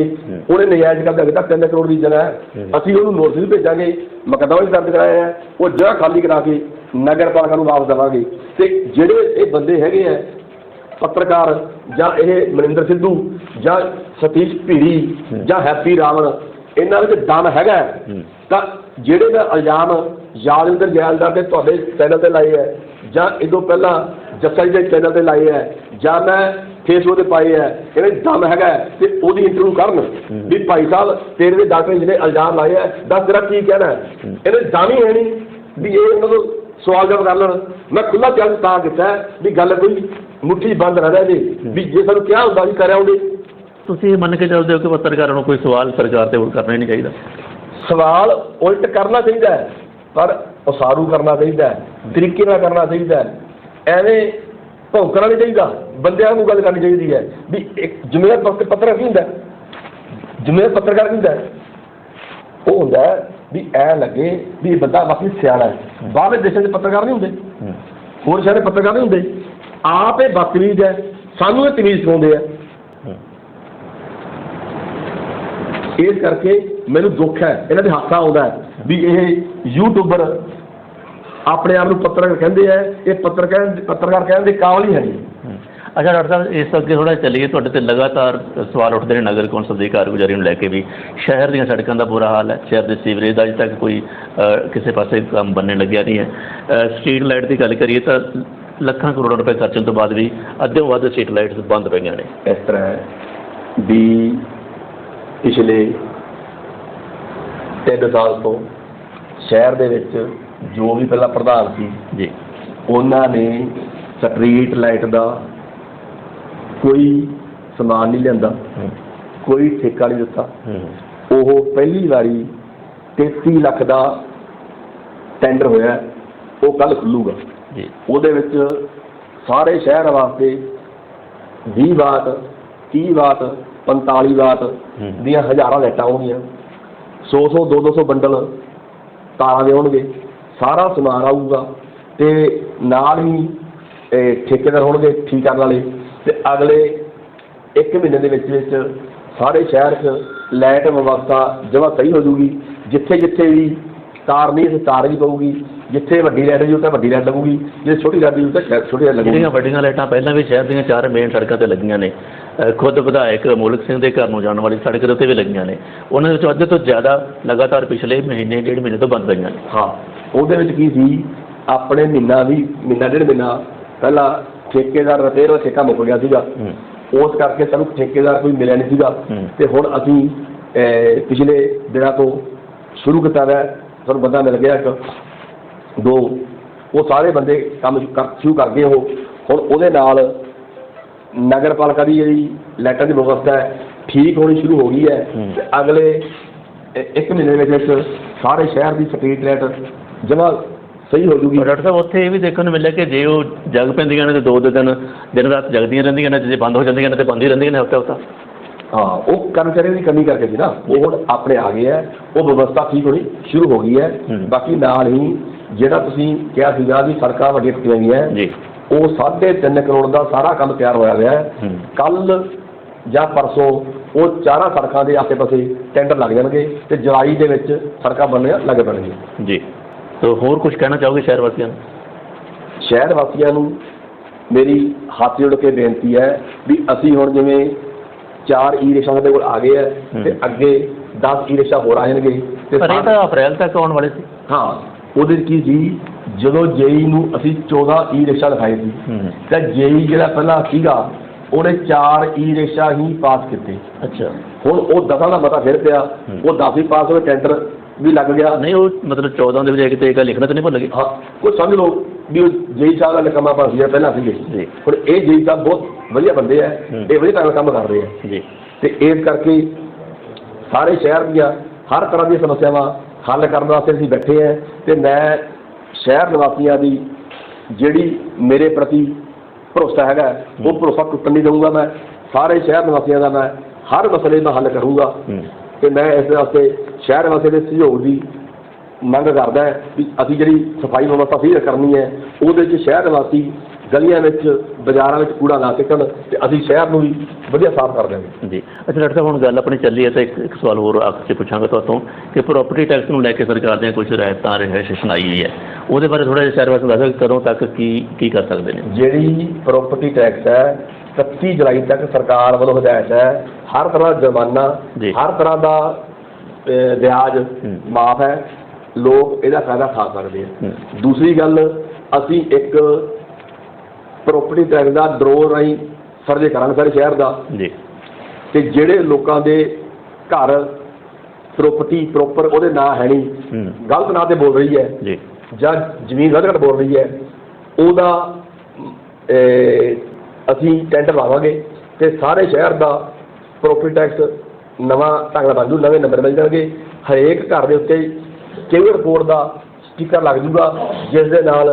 A: ਉਹਨੇ ਨਜਾਇਜ਼ ਕਬਜ਼ਾ ਕੀਤਾ 3 ਕਰੋੜ ਦੀ ਜਗ੍ਹਾ ਹੈ। ਅਸੀਂ ਉਹਨੂੰ ਨੋਟਿਸ ਵੀ ਭੇਜਾਂਗੇ ਮੁਕੱਦਮਾ ਵੀ ਦਰਜ ਕਰਾਇਆ ਹੈ ਉਹ ਜਗ੍ਹਾ ਖਾਲੀ ਕਰਾ ਕੇ ਨਗਰ ਪਾਲਿਕਾ ਨੂੰ ਵਾਪਸ ਦੇਵਾਂਗੇ ਤੇ ਜਿਹੜੇ ਇਹ ਬੰਦੇ ਹੈਗੇ ਆ ਪੱਤਰਕਾਰ ਜਾਂ ਇਹ ਮਨਿੰਦਰ ਸਿੱਧੂ ਜਾਂ ਸਤੀਸ਼ ਭੀੜੀ। ਜਾਂ ਹੈਪੀ ਰਾਵਣ ਇਹਨਾਂ ਵਿੱਚ ਦਮ ਹੈਗਾ ਤਾਂ ਜਿਹੜੇ ਮੈਂ ਇਲਜ਼ਾਮ ਯਾਦਵਿੰਦਰ ਜੈਲਦਾਰ ਦੇ ਤੁਹਾਡੇ ਚੈਨਲ ਤੇ ਲਾਏ ਹੈ ਜਾਂ ਇਦੋਂ ਪਹਿਲਾਂ ਜੱਸਾ ਜੀ ਦੇ ਚੈਨਲ ਤੇ ਲਾਏ ਹੈ ਜਾਂ ਮੈਂ ਫੇਸਬੁੱਕ ਤੇ ਪਾਏ ਹੈ ਇਹਦੇ ਦਮ ਹੈਗਾ ਤੇ ਉਹਦੀ ਇੰਟਰਵਿਊ ਕਰਨ ਵੀ ਭਾਈ ਸਾਹਿਬ ਤੇਰੇ ਦੇ ਡਾਕਟਰ ਜਿਹਨੇ ਇਲਜ਼ਾਮ ਲਾਏ ਹੈ ਦੱਸ ਤੇਰਾ ਕੀ ਕਹਿਣਾ ਹੈ? ਇਹਦੇ ਦਮ ਹੀ ਹੈ ਨਹੀਂ ਵੀ ਇਹ ਉਹਨਾਂ ਤੋਂ ਸਵਾਲ ਜਵਾਬ ਕਰ ਲੈਣ। ਮੈਂ ਖੁੱਲਾ ਚੱਲ ਤਾਂ ਕੀਤਾ ਵੀ ਗੱਲ ਕੋਈ ਮੁੱਠੀ ਬੰਦ ਰਹੇ ਜੀ ਵੀ ਜੇ ਸਾਨੂੰ ਕਿਹਾ ਹੁੰਦਾ ਸੀ ਕਰਿਆ ਹੁੰਦੇ
B: ਤੁਸੀਂ ਮੰਨ ਕੇ ਚੱਲਦੇ ਹੋ ਕਿ ਪੱਤਰਕਾਰਾਂ ਨੂੰ ਕੋਈ ਸਵਾਲ ਸਰਕਾਰ ਤੇ ਹੁਣ ਕਰਨਾ ਹੀ ਨਹੀਂ ਚਾਹੀਦਾ?
A: ਸਵਾਲ ਉਲਟ ਕਰਨਾ ਚਾਹੀਦਾ ਹੈ ਪਰ ਉਸਾਰੂ ਕਰਨਾ ਚਾਹੀਦਾ ਹੈ ਤਰੀਕੇ ਨਾਲ ਕਰਨਾ ਚਾਹੀਦਾ ਹੈ। ਐਵੇਂ ਭੌਂਕਣਾ ਨਹੀਂ ਚਾਹੀਦਾ ਬੰਦਿਆਂ ਨੂੰ ਗੱਲ ਕਰਨੀ ਚਾਹੀਦੀ ਹੈ ਵੀ ਇੱਕ ਜ਼ਿੰਮੇਵਾਰ ਪੱਤਰ ਪੱਤਰਕਾਰ ਕੀ ਹੁੰਦਾ? ਜ਼ਿੰਮੇਵਾਰ ਪੱਤਰਕਾਰ ਕੀ ਹੁੰਦਾ? ਉਹ ਹੁੰਦਾ ਵੀ ਐ ਲੱਗੇ ਵੀ ਇਹ ਬੰਦਾ ਵਾਕਈ ਸਿਆਣਾ ਹੈ। ਬਾਹਰਲੇ ਦੇਸ਼ਾਂ ਦੇ ਪੱਤਰਕਾਰ ਨਹੀਂ ਹੁੰਦੇ। ਹੋਰ ਸ਼ਹਿਰੇ ਪੱਤਰਕਾਰ ਨਹੀਂ ਹੁੰਦੇ। ਆਪ ਇਹ ਬਦਤਮੀਜ਼ ਹੈ। ਸਾਨੂੰ ਇਹ ਤਮੀਜ਼ ਸਿਖਾਉਂਦੇ ਆ
B: ਹੂੰ
A: ਇਸ ਕਰਕੇ ਮੈਨੂੰ ਦੁੱਖ ਹੈ ਇਹਨਾਂ ਦੇ ਹਾਸਾ ਆਉਂਦਾ ਹੈ ਵੀ ਇਹ ਯੂਟਿਊਬਰ ਆਪਣੇ ਆਪ ਨੂੰ ਪੱਤਰਕਾਰ ਕਹਿੰਦੇ ਆ ਇਹ ਪੱਤਰਕਾਰ ਪੱਤਰਕਾਰ ਕਹਿਣ ਦੇ ਕਾਬਲ ਹੀ ਹੈ ਨਹੀਂ।
B: ਅੱਛਾ ਡਾਕਟਰ ਸਾਹਿਬ ਇਸ ਅੱਗੇ ਥੋੜਾ ਚੱਲੀਏ ਤੁਹਾਡੇ ਤੇ ਲਗਾਤਾਰ ਸਵਾਲ ਉੱਠਦੇ ਨੇ ਨਗਰ ਕੌਂਸਲ ਦੀ ਕਾਰਗੁਜ਼ਾਰੀ ਨੂੰ ਲੈ ਕੇ ਵੀ। ਸ਼ਹਿਰ ਦੀਆਂ ਸੜਕਾਂ ਦਾ ਬੁਰਾ ਹਾਲ ਹੈ ਸ਼ਹਿਰ ਦੇ ਸੀਵਰੇਜ ਦਾ ਅਜੇ ਤੱਕ ਕੋਈ ਕਿਸੇ ਪਾਸੇ ਕੰਮ ਬੰਨਣ ਲੱਗਿਆ ਨਹੀਂ ਹੈ। ਸਟਰੀਟ ਲਾਈਟ ਦੀ ਗੱਲ ਕਰੀਏ ਤਾਂ ਲੱਖਾਂ ਕਰੋੜਾਂ ਰੁਪਏ ਖਰਚਣ ਤੋਂ ਬਾਅਦ ਵੀ ਅੱਧਿਓਂ ਵੱਧ ਸਟਰੀਟ ਲਾਈਟਸ ਬੰਦ ਪਈਆਂ ਨੇ।
A: ਇਸ ਤਰ੍ਹਾਂ ਵੀ ਪਿਛਲੇ ਤਿੰਨ ਸਾਲ ਤੋਂ ਸ਼ਹਿਰ ਦੇ ਵਿੱਚ ਜੋ ਵੀ ਪਹਿਲਾਂ ਪ੍ਰਧਾਨ ਸੀ
B: ਜੀ।
A: ਉਹਨਾਂ ਨੇ ਸਟਰੀਟ ਲਾਈਟ ਦਾ ਕੋਈ ਸਮਾਨ ਨਹੀਂ
B: ਹਮ,
A: ਕੋਈ ਠੇਕਾ ਨਹੀਂ ਦਿੱਤਾ। ਉਹ ਪਹਿਲੀ ਵਾਰੀ 33 ਲੱਖ ਦਾ ਟੈਂਡਰ ਹੋਇਆ। ਉਹ ਕੱਲ ਖੁੱਲੂਗਾ।
B: ਜੀ।
A: ਉਹਦੇ ਵਿੱਚ ਸਾਰੇ ਸ਼ਹਿਰ ਵਾਸਤੇ 20 ਵਾਟ 30 ਵਾਟ 45 ਵਾਟ। ਦੀਆਂ ਹਜ਼ਾਰਾਂ ਲਾਈਟਾਂ ਆਉਣਗੀਆਂ। 100 100 200 200 ਬੰਡਲ ਤਾਰਾਂ ਦੇ ਹੋਣਗੇ ਸਾਰਾ ਸਮਾਨ ਆਊਗਾ ਤੇ ਨਾਲ ਹੀ ਠੇਕੇਦਾਰ ਹੋਣਗੇ ਠੀਕ ਕਰਨ ਵਾਲੇ। ਤੇ ਅਗਲੇ 1 ਮਹੀਨੇ ਦੇ ਵਿੱਚ ਵਿੱਚ ਸਾਰੇ ਸ਼ਹਿਰ 'ਚ ਲਾਈਟ ਵਿਵਸਥਾ ਜਮਾ ਸਹੀ ਹੋ ਜੂਗੀ ਜਿੱਥੇ ਜਿੱਥੇ ਵੀ ਤਾਰ ਨਹੀਂ ਸੀ ਤਾਰ ਵੀ ਪਊਗੀ। ਜਿੱਥੇ ਵੱਡੀ ਲਾਈਟ ਜੀ ਉੱਥੇ ਵੱਡੀ ਲਾਈਟ ਲੱਗੂਗੀ। ਜੇ ਛੋਟੀ ਲਾਈਟ ਜੀ ਉੱਥੇ ਛ- ਛੋਟੀ ਲਾਈਟ ਲੱਗੂਗੀ।
B: ਜਿਹੜੀਆਂ ਵੱਡੀਆਂ ਲਾਈਟਾਂ ਪਹਿਲਾਂ ਵੀ ਸ਼ਹਿਰ ਦੀਆਂ ਚਾਰ ਮੇਨ ਸੜਕਾਂ ਤੇ ਲੱਗੀਆਂ ਨੇ। ਅ, ਖੁਦ ਵਿਧਾਇਕ ਮੁਲਕ ਸਿੰਘ ਦੇ ਘਰ ਨੂੰ ਜਾਣ ਵਾਲੀ ਸੜਕ ਦੇ ਉੱਤੇ ਵੀ ਲੱਗੀਆਂ ਨੇ। ਉਹਨਾਂ ਵਿੱਚ ਅੱਧੇ ਤੋਂ ਜ਼ਿਆਦਾ ਲਗਾਤਾਰ ਪਿਛਲੇ ਮਹੀਨੇ ਡੇਢ ਮਹੀਨੇ ਤੋਂ ਬੰਦ ਪਈਆਂ ਨੇ।
A: ਹਾਂ ਉਹਦੇ ਵਿੱਚ ਕੀ ਸੀ? ਆਪਣੇ ਮਹੀਨਾ ਵੀ ਮਹੀਨਾ ਡੇਢ ਮਹੀਨਾ ਪਹਿਲਾਂ ਠੇਕੇਦਾਰ ਰਿਪੇਅਰ ਦਾ ਠੇਕਾ ਮੁੱਕ ਗਿਆ ਸੀਗਾ।
B: ਹੂੰ।
A: ਉਸ ਕਰਕੇ ਸਾਨੂੰ ਠੇਕੇਦਾਰ ਕੋਈ ਮਿਲਿਆ ਨਹੀਂ ਸੀਗਾ।
B: ਹੂੰ।
A: ਤੇ ਹੁਣ ਅਸੀਂ ਅਹ, ਪਿਛਲੇ ਦਿਨਾਂ ਤੋਂ ਸ਼ੁਰੂ ਕੀਤਾ ਹੈ ਸਾਨੂੰ ਬੰਦਾ ਮਿਲ ਗਿਆ ਇੱਕ। ਦੋ ਉਹ ਸਾਰੇ ਬੰਦੇ ਕੰਮ ਕਰ ਸ਼ੁਰੂ ਕਰ ਗਏ ਉਹ। ਹੁਣ ਉਹਦੇ ਨਾਲ ਨਗਰ ਪਾਲਿਕਾ ਦੀ ਜਿਹੜੀ ਲਾਈਟਾਂ ਦੀ ਵਿਵਸਥਾ ਹੈ ਠੀਕ ਹੋਣੀ ਸ਼ੁਰੂ ਹੋ ਗਈ ਹੈ।
B: ਹੂੰ।
A: ਤੇ ਅਗਲੇ ਇ- ਇੱਕ ਮਹੀਨੇ ਦੇ ਵਿੱਚ ਵਿੱਚ ਸਾਰੇ ਸ਼ਹਿਰ ਦੀ ਸਟਰੀਟ ਲਾਈਟ ਜਮਾ ਸਹੀ ਹੋ ਜੂਗੀ।
B: ਡਾਕਟਰ ਸਾਹਿਬ ਉੱਥੇ ਇਹ ਵੀ ਦੇਖਣ ਨੂੰ ਮਿਲਿਆ ਕਿ ਜੇ ਉਹ ਜਗ ਪੈਂਦੀਆਂ ਨੇ ਤੇ ਦੋ ਦੋ ਦਿਨ ਦਿਨ ਰਾਤ ਜਗਦੀਆਂ ਰਹਿੰਦੀਆਂ ਨੇ ਤੇ ਜੇ ਬੰਦ ਹੋ ਜਾਂਦੀਆਂ ਨੇ ਤੇ ਬੰਦ ਹੀ ਰਹਿੰਦੀਆਂ ਨੇ ਹਫਤਾ ਹਫਤਾ
A: ਹਾਂ ਉਹ ਕਰਮਚਾਰੀਆਂ ਦੀ ਕਮੀ ਕਰਕੇ ਸੀ ਨਾ। ਉਹ ਹੁਣ ਆਪਣੇ ਆ ਗਏ ਆ ਉਹ ਵਿਵਸਥਾ ਠੀਕ ਹੋਣੀ ਸ਼ੁਰੂ ਹੋ ਗਈ ਹੈ।
B: ਹੂੰ।
A: ਬਾਕੀ ਨਾਲ ਹੀ ਜਿਹੜਾ ਤੁਸੀਂ ਕਿਹਾ ਸੀਗਾ ਵੀ ਸੜਕਾਂ ਵੱਡੀਆਂ ਟੁੱਟੀਆਂ ਗਈਆਂ
B: ਜੀ।
A: ਉਹ 3.5 ਕਰੋੜ ਦਾ ਸਾਰਾ ਕੰਮ ਤਿਆਰ ਹੋਇਆ ਹੋਇਆ ਹੈ।
B: ਹੂੰ।
A: ਕੱਲ ਜਾਂ ਪਰਸੋਂ ਉਹ ਚਾਰਾਂ ਸੜਕਾਂ ਦੇ ਆਸੇ-ਪਾਸੇ ਟੈਂਡਰ ਲੱਗ ਜਾਣਗੇ ਤੇ ਜੁਲਾਈ ਦੇ ਵਿੱਚ ਸੜਕਾਂ ਬਣਨੀਆਂ ਲੱਗ ਪੈਣਗੀਆਂ।
B: ਜੀ। ਤਾਂ ਹੋਰ ਕੁਝ ਕਹਿਣਾ ਚਾਹੋਗੇ ਸ਼ਹਿਰ ਵਾਸੀਆਂ ਨੂੰ?
A: ਸ਼ਹਿਰ ਵਾਸੀਆਂ ਨੂੰ ਮੇਰੀ ਹੱਥ ਜੋੜ ਕੇ ਬੇਨਤੀ ਹੈ ਵੀ ਅਸੀਂ ਹੁਣ ਜਿਵੇਂ ਚਾਰ ਈ ਰਿਕਸ਼ਾ ਸਾਡੇ ਕੋਲ ਆ ਗਏ ਆ ਤੇ
B: ਹੂੰ।
A: ਅੱਗੇ 10 ਈ ਰਿਕਸ਼ਾ ਹੋਰ ਆ ਜਾਣਗੇ ਤੇ
B: ਪਰ ਇਹ ਤਾਂ ਅਪ੍ਰੈਲ ਤੱਕ ਆਉਣ ਵਾਲੇ ਸੀ।
A: ਹਾਂ। ਉਹਦੇ 'ਚ ਕੀ ਸੀ? ਜਦੋਂ ਜੇਈ ਨੂੰ ਅਸੀਂ 14 ਈ ਰਿਕਸ਼ਾ ਲਿਖਾਏ ਸੀ।
B: ਹੂੰ।
A: ਤਾਂ ਜੇਈ ਜਿਹੜਾ ਪਹਿਲਾਂ ਸੀਗਾ ਉਹਨੇ 4 ਈ ਰਿਕਸ਼ਾ ਹੀ ਪਾਸ ਕੀਤੇ।
B: ਅੱਛਾ।
A: ਹੁਣ ਉਹ ਦਸਾਂ ਦਾ ਮਤਾ ਫਿਰ ਪਿਆ। ਉਹ 10 ਹੀ ਪਾਸ ਹੋਏ ਟੈਂਡਰ ਵੀ ਲੱਗ ਗਿਆ।
B: ਨਹੀਂ ਉਹ ਮਤਲਬ 14 ਦੇ ਵਿੱਚ ਕਿਤੇ ਇਹ ਗੱਲ ਲਿਖਣਾ ਤਾਂ ਨਹੀਂ ਭੁੱਲ ਗਏ?
A: ਹਾਂ ਕੋਈ ਸਮਝ ਲਓ ਵੀ ਉਹ ਜੇਈ ਸਾਹਿਬ ਦਾ ਨਕਮਾ ਪਾਸ ਸੀ ਪਹਿਲਾਂ ਸੀਗੇ।
B: ਜੀ।
A: ਹੁਣ ਇਹ ਜੇਈ ਸਾਹਿਬ ਬਹੁਤ ਵਧੀਆ ਬੰਦੇ ਆ।
B: ਹੂੰ।
A: ਇਹ ਵਧੀਆ ਨਾਲ ਕੰਮ ਕਰ ਰਹੇ ਆ।
B: ਜੀ।
A: ਤੇ ਇਸ ਕਰਕੇ ਸਾਰੇ ਸ਼ਹਿਰ ਦੀਆਂ ਹਰ ਤਰ੍ਹਾਂ ਦੀਆਂ ਸਮੱਸਿਆਵਾਂ ਹੱਲ ਕਰਨ ਵਾਸਤੇ ਅਸੀਂ ਬੈਠੇ ਆ ਤੇ ਮੈਂ ਸ਼ਹਿਰ ਨਿਵਾਸੀਆਂ ਦੀ ਜਿਹੜੀ ਮੇਰੇ ਪ੍ਰਤੀ ਭਰੋਸਾ ਹੈਗਾ ਉਹ ਭਰੋਸਾ ਟੁੱਟਣ ਨਹੀਂ ਦਊਂਗਾ ਮੈਂ। ਸਾਰੇ ਸ਼ਹਿਰ ਨਿਵਾਸੀਆਂ ਦਾ ਮੈਂ ਹਰ ਮਸਲੇ ਦਾ ਹੱਲ ਕਰੂੰਗਾ।
B: ਹੂੰ।
A: ਤੇ ਮੈਂ ਇਸ ਵਾਸਤੇ ਸ਼ਹਿਰ ਵਾਸੀਆਂ ਦੇ ਸਹਿਯੋਗ ਦੀ ਮੰਗ ਕਰਦਾ ਹੈ ਵੀ ਅਸੀਂ ਜਿਹੜੀ ਸਫ਼ਾਈ ਵਿਵਸਥਾ ਸਹੀ ਕਰਨੀ ਹੈ ਉਹਦੇ 'ਚ ਸ਼ਹਿਰ ਵਾਸੀ ਗਲੀਆਂ ਵਿੱਚ ਬਾਜ਼ਾਰਾਂ ਵਿੱਚ ਕੂੜਾ ਨਾ ਸਿੱਟਣ ਤੇ ਅਸੀਂ ਸ਼ਹਿਰ ਨੂੰ ਵੀ ਵਧੀਆ ਸਾਫ਼ ਕਰ ਦਿਆਂਗੇ
B: ਜੀ ਅੱਛਾ ਡਾਕਟਰ ਸਾਹਿਬ ਹੁਣ ਗੱਲ ਆਪਣੀ ਚੱਲੀ ਹੈ ਤਾਂ ਇੱਕ ਇੱਕ ਸਵਾਲ ਹੋਰ ਆਖਰ 'ਚ ਪੁੱਛਾਂਗਾ ਤੁਹਾਤੋਂ ਕਿ ਪ੍ਰਾਪਰਟੀ ਟੈਕਸ ਨੂੰ ਲੈ ਕੇ ਸਰਕਾਰ ਦੀਆਂ ਕੁਝ ਰਿਆਇਤਾਂ ਰਿਹਾਇਸ਼ ਸੁਣਾਈ ਹੋਈ ਹੈ ਉਹਦੇ ਬਾਰੇ ਥੋੜਾ ਜਿਹਾ ਸ਼ਹਿਰ ਵਾਸਤੇ ਦੱਸੋ ਕਦੋਂ ਤੱਕ ਕੀ ਕੀ ਕਰ ਸਕਦੇ ਨੇ
A: ਜਿਹੜੀ ਪ੍ਰਾਪਰਟੀ ਟੈਕਸ ਹੈ 31 ਜੁਲਾਈ ਤੱਕ ਸਰਕਾਰ ਵੱਲੋਂ ਹਦਾਇਤ ਹੈ ਹਰ ਤਰ੍ਹਾਂ ਦਾ ਜੁਰਮਾਨਾ। ਹਰ ਤਰ੍ਹਾਂ ਦਾ ਵਿਆਜ। ਮਾਫ ਹੈ ਲੋਕ ਇਹਦਾ ਫਾਇਦਾ ਖਾ ਸਕਦੇ ਆ। ਦੂਸਰੀ ਗੱਲ ਅਸੀਂ ਇੱਕ ਪ੍ਰਾਪਰਟੀ ਟੈਕਸ ਦਾ ਡਰੋ ਰਾਹੀਂ ਸਰਵੇ ਕਰਾਂਗੇ ਸਾਰੇ ਸ਼ਹਿਰ ਦਾ।
B: ਜੀ।
A: ਤੇ ਜਿਹੜੇ ਲੋਕਾਂ ਦੇ ਘਰ ਪ੍ਰਾਪਰਟੀ ਪ੍ਰੋਪਰ ਉਹਦੇ ਨਾਂ ਹੈ ਨਹੀਂ ਗਲਤ ਨਾਂ ਤੇ ਬੋਲ ਰਹੀ ਹੈ
B: ਜੀ।
A: ਜਾਂ ਜ਼ਮੀਨ ਵੱਧ ਘੱਟ ਬੋਲ ਰਹੀ ਹੈ ਉਹਦਾ ਅਸੀਂ ਟੈਂਡਰ ਲਾਵਾਂਗੇ ਤੇ ਸਾਰੇ ਸ਼ਹਿਰ ਦਾ ਪ੍ਰੋਪਰਟੀ ਟੈਕਸ ਨਵਾਂ ਢੰਗ ਨਾਲ ਜੂ ਨਵੇਂ ਨੰਬਰ ਮਿਲ ਜਾਣਗੇ। ਹਰੇਕ ਘਰ ਦੇ ਉੱਤੇ ਕੇਵਲ ਰਿਪੋਰਟ ਦਾ ਸਟicker ਲੱਗ ਜੂਗਾ ਜਿਸ ਦੇ ਨਾਲ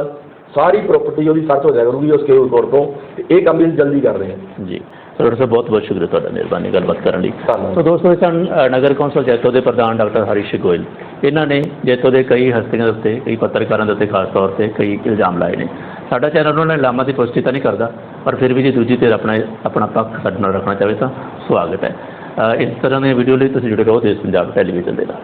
A: ਸਾਰੀ ਪ੍ਰਾਪਰਟੀ ਉਹਦੀ ਸਰਚ ਹੋ ਜਾਇਆ ਕਰੂਗੀ ਉਸ ਕੇ ਕੋਰਟ ਤੋਂ ਤੇ ਇਹ ਕੰਮ ਵੀ ਅਸੀਂ ਜਲਦੀ ਕਰ ਰਹੇ ਹਾਂ।
B: ਜੀ। ਡਾਕਟਰ ਸਾਹਿਬ ਬਹੁਤ ਬਹੁਤ ਸ਼ੁਕਰੀਆ ਤੁਹਾਡਾ ਮਿਹਰਬਾਨੀ ਗੱਲਬਾਤ ਕਰਨ ਲਈ।
A: ਧੰਨਵਾਦ।
B: ਸੋ ਦੋਸਤੋ ਇਸ ਸਨ ਅ, ਨਗਰ ਕੌਂਸਲ ਜੈਤੋ ਦੇ ਪ੍ਰਧਾਨ ਡਾਕਟਰ ਹਰੀਸ਼ ਗੋਇਲ। ਇਹਨਾਂ ਨੇ ਜੈਤੋ ਦੇ ਕਈ ਹਸਤੀਆਂ ਦੇ ਉੱਤੇ ਕਈ ਪੱਤਰਕਾਰਾਂ ਦੇ ਉੱਤੇ ਖਾਸ ਤੌਰ ਤੇ ਕਈ ਇਲਜ਼ਾਮ ਲਾਏ ਨੇ। ਸਾਡਾ ਚੈਨਲ ਉਹਨਾਂ ਨੇ ਇਲਜ਼ਾਮਾਂ ਦੀ ਪੁਸ਼ਟੀ ਤਾਂ ਨਹੀਂ ਕਰਦਾ ਪਰ ਫਿਰ ਵੀ ਜੇ ਦੂਜੀ ਧਿਰ ਆਪਣਾ ਆਪਣਾ ਪੱਖ ਸਾਡੇ ਨਾਲ ਰੱਖਣਾ ਚਾਹੇ ਤਾਂ ਸਵਾਗਤ ਹੈ। ਅ, ਇਸ ਤਰ੍ਹਾਂ ਦੀਆਂ ਵੀਡੀਓ ਲਈ ਤੁਸੀਂ ਜੁੜੇ ਰਹੋ ਦੇਸ਼ ਪੰਜਾਬ ਟੈਲੀਵਿਜ਼ਨ ਦੇ ਨਾਲ।